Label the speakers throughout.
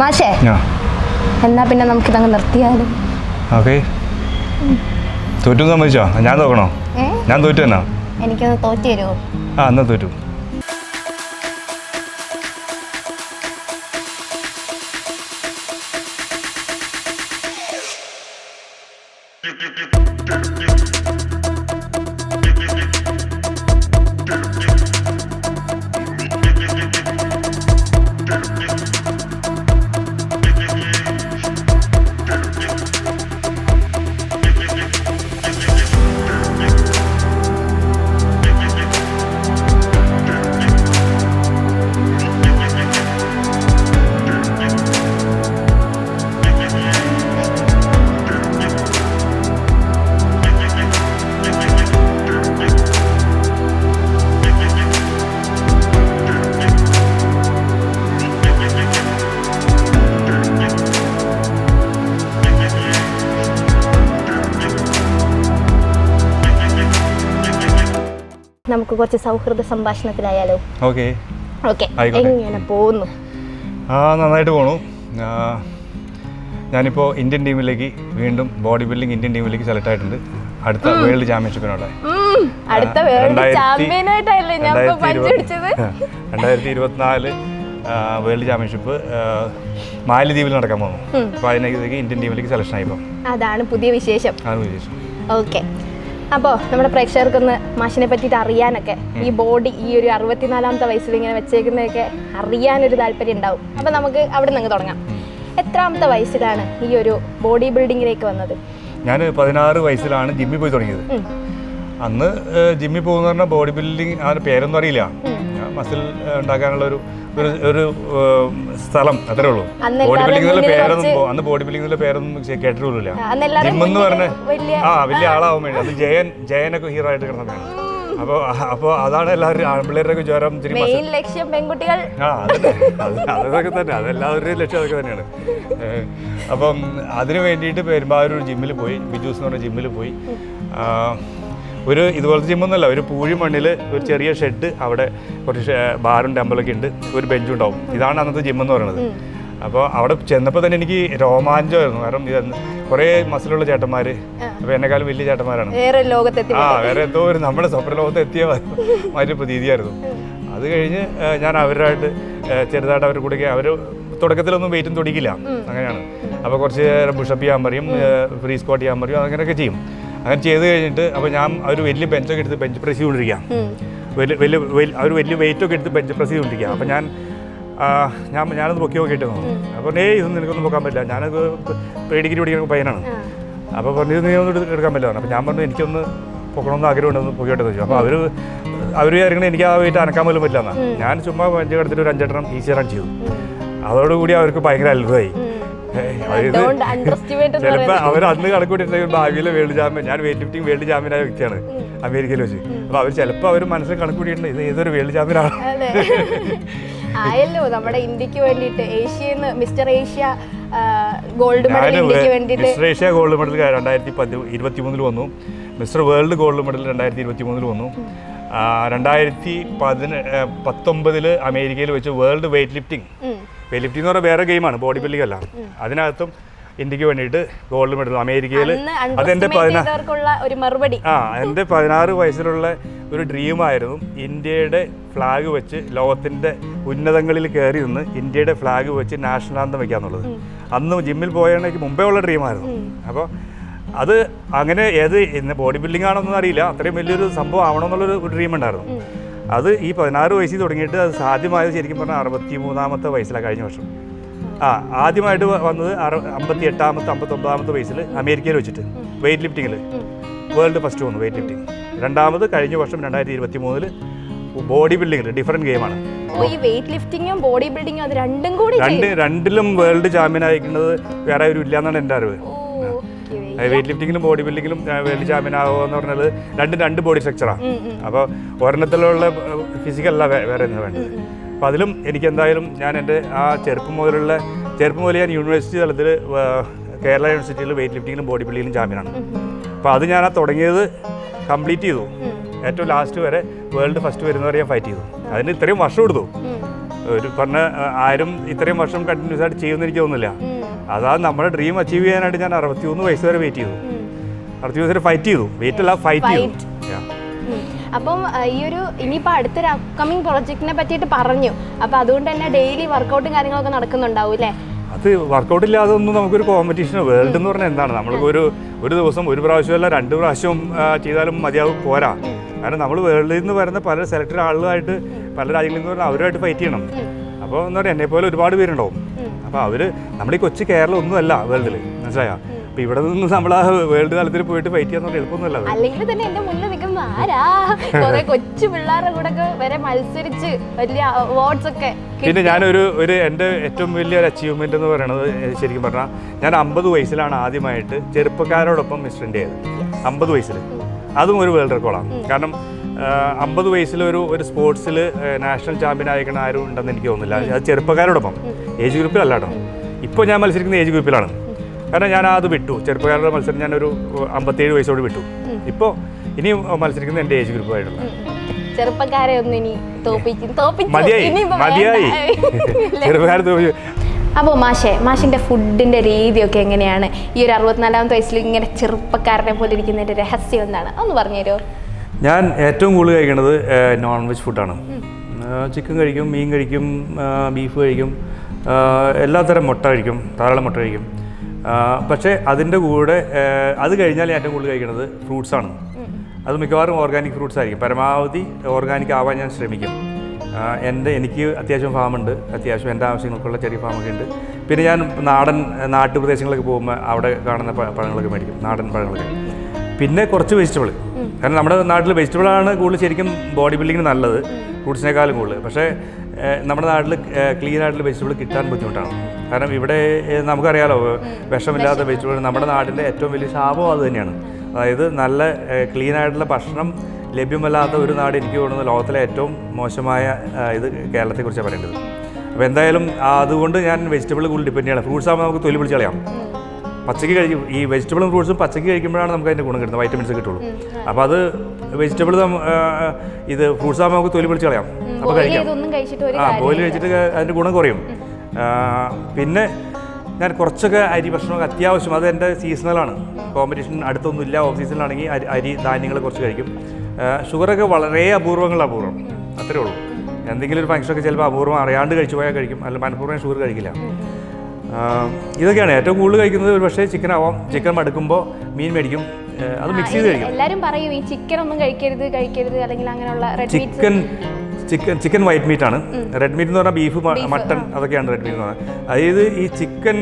Speaker 1: മാഷേ. എന്നാ പിന്നെ നമുക്ക് ഇതങ്ങ് നിർത്തിയാലും?
Speaker 2: ഓക്കെ. തോറ്റു സമ്മതിച്ചോ? ഞാൻ തോക്കണോ? ഞാൻ തോറ്റു എന്നാ
Speaker 1: എനിക്കൊന്ന് തോറ്റു തരുമോ
Speaker 2: ആ എന്നാ തോറ്റു.
Speaker 1: നമുക്ക് കുറച്ച് സൗഹൃദ സംഭാഷണത്തിലായാലോ?
Speaker 2: ഓക്കെ.
Speaker 1: ഓക്കെ. എങ്ങനെ പോകുന്നു?
Speaker 2: ആ നന്നായിട്ട് പോണു. ഞാനിപ്പോൾ ഇന്ത്യൻ ടീമിലേക്ക് വീണ്ടും ബോഡി ബിൽഡിംഗ് ഇന്ത്യൻ ടീമിലേക്ക് സെലക്ട് ആയിട്ടുണ്ട്. അടുത്ത വേൾഡ് ചാമ്പ്യൻഷിപ്പിനോടെ
Speaker 1: അടുത്ത വേൾഡ് ചാമ്പ്യനായിട്ടല്ലേ ഞാൻ
Speaker 2: രണ്ടായിരത്തി ഇരുപത്തിനാല് വേൾഡ് ചാമ്പ്യൻഷിപ്പ് മാലിദ്വീപിൽ നടക്കാൻ പോകുന്നു അപ്പോൾ അതിനേക്ക് ഇന്ത്യൻ ടീമിലേക്ക് സെലക്ഷൻ ആയിപ്പോൾ
Speaker 1: അതാണ് പുതിയ വിശേഷം.
Speaker 2: അതാണ് വിശേഷം.
Speaker 1: ഓക്കെ. അപ്പോൾ നമ്മുടെ പ്രേക്ഷകർക്കൊന്ന് മാഷിനെ പറ്റിയിട്ട് അറിയാനൊക്കെ ഈ ബോഡി ഈ ഒരു അറുപത്തിനാലാമത്തെ വയസ്സിൽ ഇങ്ങനെ വെച്ചേക്കുന്നതൊക്കെ അറിയാനൊരു താല്പര്യം ഉണ്ടാവും. അപ്പോൾ നമുക്ക് അവിടെ നിന്ന് തുടങ്ങാം. എത്രാമത്തെ വയസ്സിലാണ് ഈ ഒരു ബോഡി ബിൽഡിങ്ങിലേക്ക് വന്നത്?
Speaker 2: ഞാൻ പതിനാറ് വയസ്സിലാണ് ജിമ്മിൽ പോയി തുടങ്ങിയത്. അന്ന് ജിമ്മിൽ പോകുന്ന പറഞ്ഞാൽ ബോഡി ബിൽഡിംഗ് ആ പേരൊന്നും അറിയില്ല. മസിൽ ഉണ്ടാക്കാനുള്ള ഒരു ഒരു സ്ഥലം അത്രേ ഉള്ളൂ. ബോഡി ബിൽഡിങ്ങിന്റെ പേരൊന്നും അന്ന് ബോഡി ബിൽഡിങ്ങിന്റെ പേരൊന്നും കേട്ടിട്ടില്ല
Speaker 1: അന്ന് എല്ലാവരും
Speaker 2: ജിം എന്ന് പറഞ്ഞ ആ വലിയ ആളാവാൻ വേണ്ടി. അത് ജയൻ ജയനൊക്കെ ഹീറോ ആയിട്ട് കിടന്നതാണ്. അപ്പോൾ അപ്പോൾ അതാണ് എല്ലാവരും ആൺപിള്ളേരുടെ ജ്വരം ഇത്തിരി
Speaker 1: ലക്ഷ്യം പെൺകുട്ടികൾ.
Speaker 2: ആ അതന്നെ അതൊക്കെ തന്നെ അതെല്ലാവരുടെയും ലക്ഷ്യം അതൊക്കെ തന്നെയാണ്. അപ്പം അതിനു വേണ്ടിയിട്ട് പെരുമ്പാവൂർ ജിമ്മിൽ പോയി ബിജൂസ് എന്ന് പറഞ്ഞ ജിമ്മിൽ പോയി. ഒരു ഇതുപോലത്തെ ജിമ്മൊന്നുമല്ല ഒരു പൂഴി മണ്ണിൽ ഒരു ചെറിയ ഷെഡ് അവിടെ കുറച്ച് ബാറും ടെമ്പിളൊക്കെ ഉണ്ട് ഒരു ബെഞ്ചും ഉണ്ടാവും. ഇതാണ് അന്നത്തെ ജിം എന്ന് പറയുന്നത്. അപ്പോൾ അവിടെ ചെന്നപ്പോൾ തന്നെ എനിക്ക് രോമാഞ്ചമായിരുന്നു. കാരണം ഇത് കുറേ മസിലുള്ള ചേട്ടന്മാർ അപ്പോൾ എന്നെക്കാളും വലിയ ചേട്ടന്മാരാണ്.
Speaker 1: വേറെ ലോകത്തെത്തി
Speaker 2: ആ വേറെ എന്തോ ഒരു നമ്മുടെ സ്വപ്ന ലോകത്ത് എത്തിയ മാതിരി പ്രതീതിയായിരുന്നു. അത് കഴിഞ്ഞ് ഞാൻ അവരുമായിട്ട് ചെറുതായിട്ട് അവരുടെ കൂടെ അവർ തുടക്കത്തിലൊന്നും വെയിറ്റും തുടിക്കില്ല അങ്ങനെയാണ്. അപ്പോൾ കുറച്ച് ബുഷപ്പ് ചെയ്യാൻ പറയും ഫ്രീ സ്ക്വാട്ട് ചെയ്യാൻ പറയും അങ്ങനെയൊക്കെ ചെയ്യും. അങ്ങനെ ചെയ്ത് കഴിഞ്ഞിട്ട് അപ്പോൾ ഞാൻ ഒരു വലിയ ബെഞ്ചൊക്കെ എടുത്ത് ബെഞ്ച് പ്രസ് ചെയ്തുകൊണ്ടിരിക്കുക വലിയ വലിയ വലിയ ഒരു വലിയ വെയിറ്റൊക്കെ എടുത്ത് ബെഞ്ച് പ്രസ് ചെയ്തുകൊണ്ടിരിക്കുക അപ്പോൾ ഞാൻ ഞാൻ ഞാനത് പൊക്കി നോക്കിയിട്ട് അപ്പോൾ ഏയ് ഇതൊന്നും നിനക്കൊന്നും പൊക്കാൻ പറ്റില്ല. ഞാനത് പേടിക്കിരി പിടിക്കുന്ന പയ്യനാണ്. അപ്പോൾ പറഞ്ഞു നീ ഒന്നും എടുക്കാൻ പറ്റില്ല. അപ്പോൾ ഞാൻ പറഞ്ഞു എനിക്കൊന്ന് പൊക്കണമെന്ന് ഉണ്ടെന്ന് ഒന്ന് പൊക്കിയോട്ടെ ചോദിച്ചു അപ്പോൾ അവർ അവർ വിചാരിക്കണേ എനിക്ക് ആ വെയിറ്റ് അനക്കാൻ പോലും പറ്റില്ല ഞാൻ ചുമ്മാ പഞ്ച് കിടത്തിട്ട് ഒരു അഞ്ചെണ്ണം ഈസി റൺ ചെയ്തു. അതോടുകൂടി അവർക്ക് ഭയങ്കര അത്ഭുതമായി. ചിലപ്പോൾ അവർ അന്ന് കണക്കൂട്ടിട്ടുണ്ടെങ്കിൽ ഭാവിയിലെ വേൾഡ് ചാമ്പ്യൻ ഞാൻ വെയിറ്റ് ലിഫ്റ്റിംഗ് വേൾഡ് ചാമ്പ്യനായ വ്യക്തിയാണ് അമേരിക്കയിൽ വെച്ച്. അപ്പോൾ അവർ ചിലപ്പോൾ അവർ മനസ്സിൽ കണക്കൂട്ടിയിട്ടുണ്ട് ഇത് ഏതൊരു വേൾഡ് ചാമ്പ്യനാണ്
Speaker 1: ആയല്ലോ നമ്മുടെ ഇന്ത്യയ്ക്ക് വേണ്ടിയിട്ട് ഏഷ്യന്ന് മിസ്റ്റർ ഏഷ്യ ഗോൾഡ് മെഡൽ ഇന്ത്യയ്ക്ക് വേണ്ടിയിട്ട്.
Speaker 2: മിസ്റ്റർ ഏഷ്യ ഗോൾഡ് മെഡൽ രണ്ടായിരത്തി പതി ഇരുപത്തി മൂന്നിൽ വന്നു. മിസ്റ്റർ വേൾഡ് ഗോൾഡ് മെഡൽ രണ്ടായിരത്തി ഇരുപത്തി മൂന്നിൽ വന്നു രണ്ടായിരത്തി പതിന പത്തൊമ്പതിൽ അമേരിക്കയിൽ വെച്ച് വേൾഡ് വെയിറ്റ് ലിഫ്റ്റിംഗ്
Speaker 1: ഉം.
Speaker 2: ലിഫ്റ്റിംഗ് എന്ന് പറഞ്ഞാൽ വേറെ ഗെയിമാണ് ബോഡി ബിൽഡിംഗ് അല്ല. അതിനകത്തും ഇന്ത്യയ്ക്ക് വേണ്ടിയിട്ട് ഗോൾഡ് മെഡൽ അമേരിക്കയിൽ
Speaker 1: അത്
Speaker 2: അതെന്റെ
Speaker 1: underestimate ഒരു മറുപടി.
Speaker 2: ആ എന്റെ പതിനാറ് വയസ്സിലുള്ള ഒരു ഡ്രീമായിരുന്നു ഇന്ത്യയുടെ ഫ്ലാഗ് വെച്ച് ലോകത്തിന്റെ ഉന്നതങ്ങളിൽ കയറി നിന്ന് ഇന്ത്യയുടെ ഫ്ലാഗ് വെച്ച് നാഷണൽ ആന്തം വെക്കാന്നുള്ളത്. അന്ന് ജിമ്മിൽ പോയതിനേക്ക് മുമ്പേ ഉള്ള ഡ്രീമായിരുന്നു അപ്പോൾ അത് അങ്ങനെ ഏത് ഇന്ന് ബോഡി ബിൽഡിംഗ് ആണെന്നൊന്നും അറിയില്ല. അത്രയും വലിയൊരു സംഭവം ആവണമെന്നുള്ളൊരു ഡ്രീം ഉണ്ടായിരുന്നു. അത് ഈ പതിനാറ് വയസ്സിൽ തുടങ്ങിയിട്ട് അത് സാധ്യമായത് ശരിക്കും പറഞ്ഞാൽ അറുപത്തി മൂന്നാമത്തെ വയസ്സിലാണ് കഴിഞ്ഞ വർഷം. ആ ആദ്യമായിട്ട് വന്നത് അറു അമ്പത്തി എട്ടാമത്തെ അമ്പത്തൊമ്പതാമത്തെ വയസ്സിൽ അമേരിക്കയിൽ വെച്ചിട്ട് വെയിറ്റ് ലിഫ്റ്റിങ്ങിൽ വേൾഡ് ഫസ്റ്റ് വന്നു വെയിറ്റ് ലിഫ്റ്റിംഗ് രണ്ടാമത് കഴിഞ്ഞ വർഷം രണ്ടായിരത്തി ഇരുപത്തി മൂന്നിൽ ബോഡി ബിൽഡിംഗിൽ ഡിഫറെന്റ് ഗെയിമാണ്.
Speaker 1: വെയിറ്റ് ലിഫ്റ്റിങ്ങും ബോഡി ബിൽഡിങ്ങും അത് രണ്ടും കൂടി
Speaker 2: രണ്ട് രണ്ടിലും വേൾഡ് ചാമ്പ്യൻ ആയിരിക്കുന്നത് വേറെ ഒരു ഇല്ലാന്നാണ് എന്റെ അറിവ്. വെയിറ്റ് ലിഫ്റ്റിങ്ങിലും ബോഡി ബിൽഡിങ്ങിലും വേൾഡ് ചാമ്പ്യൻ ആവുക എന്ന് പറഞ്ഞാൽ രണ്ടും രണ്ട് ബോഡി സ്ട്രക്ചറാണ്. അപ്പോൾ ഒരെണ്ണത്തിലുള്ള ഫിസിക്കലല്ല വേറെ എന്താ വേണ്ടത്. അപ്പോൾ അതിലും എനിക്ക് എന്തായാലും ഞാൻ എന്റെ ആ ചെറുപ്പം മുതലുള്ള ചെറുപ്പം മുതൽ ഞാൻ യൂണിവേഴ്സിറ്റി തലത്തിൽ കേരള യൂണിവേഴ്സിറ്റിയിൽ വെയിറ്റ് ലിഫ്റ്റിങ്ങിലും ബോഡി ബിൽഡിങ്ങിലും ചാമ്പ്യനാണ് അപ്പോൾ അത് ഞാൻ ആ തുടങ്ങിയത് കംപ്ലീറ്റ് ചെയ്തു. ഏറ്റവും ലാസ്റ്റ് വരെ വേൾഡ് ഫസ്റ്റ് വരുന്നവരെ ഞാൻ ഫൈറ്റ് ചെയ്തു. അതിന് ഇത്രയും വർഷം എടുത്തു. ഒരു പറഞ്ഞ ആരും ഇത്രയും വർഷം കണ്ടിന്യൂസ് ആയിട്ട് ചെയ്യുമെന്ന് എനിക്ക് തോന്നുന്നില്ല. അതാ നമ്മുടെ ഡ്രീം അച്ചീവ് ചെയ്യാനായിട്ട് ഞാൻ അറുപത്തിമൂന്ന് വയസ്സ് വരെ വെയിറ്റ് ചെയ്തു.
Speaker 1: ഉം.
Speaker 2: അറുപത്തി വയസ്സ് വരെ ഫൈറ്റ് ചെയ്തു. വെയിറ്റ് അല്ല ഫൈറ്റ് ചെയ്തു.
Speaker 1: അപ്പം ഈ ഒരു ഇനിയിപ്പോൾ അടുത്തൊരു അപ്കമിങ് പ്രൊജക്റ്റിനെ പറ്റിയിട്ട് പറഞ്ഞു. അപ്പോൾ അതുകൊണ്ട് തന്നെ ഡെയിലി വർക്കൗട്ടും കാര്യങ്ങളൊക്കെ നടക്കുന്നുണ്ടാവും അല്ലേ
Speaker 2: അത് വർക്കൗട്ട് ഇല്ലാതെ ഒന്നും നമുക്കൊരു കോമ്പറ്റീഷൻ വേൾഡ് എന്ന് പറഞ്ഞാൽ എന്താണ്? നമ്മൾക്ക് ഒരു ഒരു ദിവസം ഒരു പ്രാവശ്യമല്ല രണ്ട് പ്രാവശ്യം ചെയ്താലും മതിയാവും പോരാ. കാരണം നമ്മൾ വേൾഡിൽ നിന്ന് വരുന്ന പല സെലക്ടഡ് ആളുകളായിട്ട് പല രാജ്യങ്ങളിൽ നിന്ന് പറഞ്ഞാൽ അവരുമായിട്ട് ഫൈറ്റ് ചെയ്യണം. അപ്പോൾ എന്താ പറയുക എന്നെ പോലെ ഒരുപാട് പേരുണ്ടാവും. അപ്പോൾ അവർ നമ്മുടെ ഈ കൊച്ചു കേരളം ഒന്നുമല്ല വേൾഡിൽ മനസ്സിലായോ? അപ്പൊ ഇവിടെ നിന്ന് നമ്മൾ ആ വേൾഡ് തലത്തിൽ പോയിട്ട് ഫൈറ്റ് ചെയ്യാൻ എളുപ്പമൊന്നുമല്ല
Speaker 1: അല്ലെങ്കിൽ തന്നെ എന്റെ മുന്നിൽ നിൽക്കുന്ന ആരാ? കുറെ കൊച്ചു പിള്ളേരുടെ കൂടെ വരെ മത്സരിച്ച് വലിയ അവാർഡ്സ് ഒക്കെ.
Speaker 2: പിന്നെ ഞാനൊരു ഒരു എന്റെ ഏറ്റവും വലിയൊരു അച്ചീവ്മെന്റ് എന്ന് പറയുന്നത് ശരിക്കും പറഞ്ഞാൽ ഞാൻ അമ്പത് വയസ്സിലാണ് ആദ്യമായിട്ട് ചെറുപ്പക്കാരോടൊപ്പം മിസ്റ്റർ ഇന്ത്യ ചെയ്തത് അമ്പത് വയസ്സിൽ അതും ഒരു വേൾഡ് റെക്കോർഡാണ്. കാരണം അമ്പത് വയസ്സിൽ ഒരു ഒരു സ്പോർട്സിൽ നാഷണൽ ചാമ്പ്യൻ ആയിരിക്കണ ആരും ഉണ്ടെന്ന് എനിക്ക് തോന്നുന്നില്ല. അത് ചെറുപ്പക്കാരോടൊപ്പം. ഏജ് ഗ്രൂപ്പിലല്ല കേട്ടോ. ഇപ്പോൾ ഞാൻ മത്സരിക്കുന്ന ഏജ് ഗ്രൂപ്പിലാണ്. കാരണം ഞാൻ അത് വിട്ടു. ചെറുപ്പക്കാരുടെ മത്സരം ഞാനൊരു അമ്പത്തേഴ് വയസ്സോട് വിട്ടു. ഇപ്പോൾ ഇനിയും മത്സരിക്കുന്ന എന്റെ ഏജ് ഗ്രൂപ്പായിട്ടുള്ള
Speaker 1: ചെറുപ്പക്കാരെ ഒന്നും ഇനി
Speaker 2: മതിയായി മതിയായി. പോയി
Speaker 1: അപ്പോൾ മാഷെ മാഷിന്റെ ഫുഡിന്റെ രീതിയൊക്കെ എങ്ങനെയാണ്? ഈ ഒരു അറുപത്തിനാലാമത്തെ വയസ്സിൽ ഇങ്ങനെ ചെറുപ്പക്കാരനെ പോലെ ഇരിക്കുന്നതിന്റെ രഹസ്യം എന്താണ്? ഒന്ന് പറഞ്ഞുതരുമോ?
Speaker 2: ഞാൻ ഏറ്റവും കൂടുതൽ കഴിക്കുന്നത് നോൺ വെജ് ഫുഡാണ് ചിക്കൻ കഴിക്കും മീൻ കഴിക്കും ബീഫ് കഴിക്കും എല്ലാത്തരം മുട്ട കഴിക്കും ധാരാളം മുട്ട കഴിക്കും. പക്ഷേ അതിന്റെ കൂടെ അത് കഴിഞ്ഞാൽ ഏറ്റവും കൂടുതൽ കഴിക്കുന്നത് ഫ്രൂട്ട്സാണ് അത് മിക്കവാറും ഓർഗാനിക് ഫ്രൂട്ട്സ് ആയിരിക്കും. പരമാവധി ഓർഗാനിക് ആവാൻ ഞാൻ ശ്രമിക്കും. എന്റെ എനിക്ക് അത്യാവശ്യം ഫാമുണ്ട് അത്യാവശ്യം എന്റെ ആവശ്യങ്ങൾക്കുള്ള ചെറിയ ഫാമൊക്കെ ഉണ്ട്. പിന്നെ ഞാൻ നാടൻ നാട്ടുപ്രദേശങ്ങളിലൊക്കെ പോകുമ്പോൾ അവിടെ കാണുന്ന പഴങ്ങളൊക്കെ മേടിക്കും. നാടൻ പഴങ്ങളൊക്കെ. പിന്നെ കുറച്ച് വെജിറ്റബിൾ കാരണം നമ്മുടെ നാട്ടിൽ വെജിറ്റബിളാണ് കൂടുതൽ ശരിക്കും ബോഡി ബിൽഡിങ്ങിന് നല്ലത് ഫ്രൂട്ട്സിനേക്കാളും കൂടുതൽ. പക്ഷേ നമ്മുടെ നാട്ടിൽ ക്ലീൻ ആയിട്ടുള്ള വെജിറ്റബിൾ കിട്ടാൻ ബുദ്ധിമുട്ടാണ്. കാരണം ഇവിടെ നമുക്കറിയാലോ വിഷമില്ലാത്ത വെജിറ്റബിൾ നമ്മുടെ നാട്ടിന്റെ ഏറ്റവും വലിയ ശാപം അത് തന്നെയാണ്. അതായത് നല്ല ക്ലീൻ ആയിട്ടുള്ള ഭക്ഷണം ലഭ്യമല്ലാത്ത ഒരു നാട് എനിക്ക് തോന്നുന്നത് ലോകത്തിലെ ഏറ്റവും മോശമായ ഇത് കേരളത്തെക്കുറിച്ചാണ് പറയേണ്ടത്. അപ്പോൾ എന്തായാലും അതുകൊണ്ട് ഞാൻ വെജിറ്റബിൾ കൂടുതൽ ഡിപ്പെൻഡ് ചെയ്യണം ഫ്രൂട്ട്സ് ആകുമ്പോൾ നമുക്ക് തൊലി പിടിച്ച് കളയാം. പച്ചക്ക് കഴിക്കും. ഈ വെജിറ്റബിളും ഫ്രൂട്ട്സും പച്ചക്ക് കഴിക്കുമ്പോഴാണ് നമുക്ക് അതിന്റെ ഗുണം കിട്ടുന്നത്. വൈറ്റമിൻസ് കിട്ടുള്ളൂ. അപ്പോൾ അത് വെജിറ്റബിൾ ഇത് ഫ്രൂട്ട്സ് ആകുമ്പോൾ നമുക്ക് തൊലി പിടിച്ച് കളയാം. അപ്പോൾ കഴിക്കാം. ആ ബോയിൽ കഴിച്ചിട്ട് അതിന്റെ ഗുണം കുറയും. പിന്നെ ഞാൻ കുറച്ചൊക്കെ അരി ഭക്ഷണമൊക്കെ അത്യാവശ്യം അത് എന്റെ സീസണലാണ് കോമ്പറ്റീഷൻ അടുത്തൊന്നുമില്ല. ഓഫ് സീസണിലാണെങ്കിൽ അരി അരി ധാന്യങ്ങൾ കുറച്ച് കഴിക്കും. ഷുഗറൊക്കെ വളരെ അപൂർവങ്ങൾ അപൂർവം. അത്രേ ഉള്ളൂ. എന്തെങ്കിലും ഒരു ഫംഗ്ഷനൊക്കെ ചിലപ്പോൾ അപൂർവം അറിയാണ്ട് കഴിച്ചു പോയാൽ കഴിക്കും. അല്ല മനഃപൂർവം ഷുഗർ കഴിക്കില്ല. ഇതൊക്കെയാണ് ഏറ്റവും കൂടുതൽ കഴിക്കുന്നത്. ഒരു പക്ഷേ ചിക്കൻ ആവാം. ചിക്കൻ മടുക്കുമ്പോൾ മീൻ മേടിക്കും. അത് മിക്സ് ചെയ്ത് കഴിക്കും.
Speaker 1: എല്ലാവരും പറയും ഈ ചിക്കൻ ഒന്നും കഴിക്കരുത് കഴിക്കരുത് അല്ലെങ്കിൽ അങ്ങനെയുള്ള
Speaker 2: chicken chicken chicken white meat ആണ്. റെഡ് മീറ്റ് എന്ന് പറഞ്ഞാൽ ബീഫ് മട്ടൺ അതൊക്കെയാണ് റെഡ് മീറ്റ് എന്ന് പറഞ്ഞാൽ. അതായത് ഈ ചിക്കൻ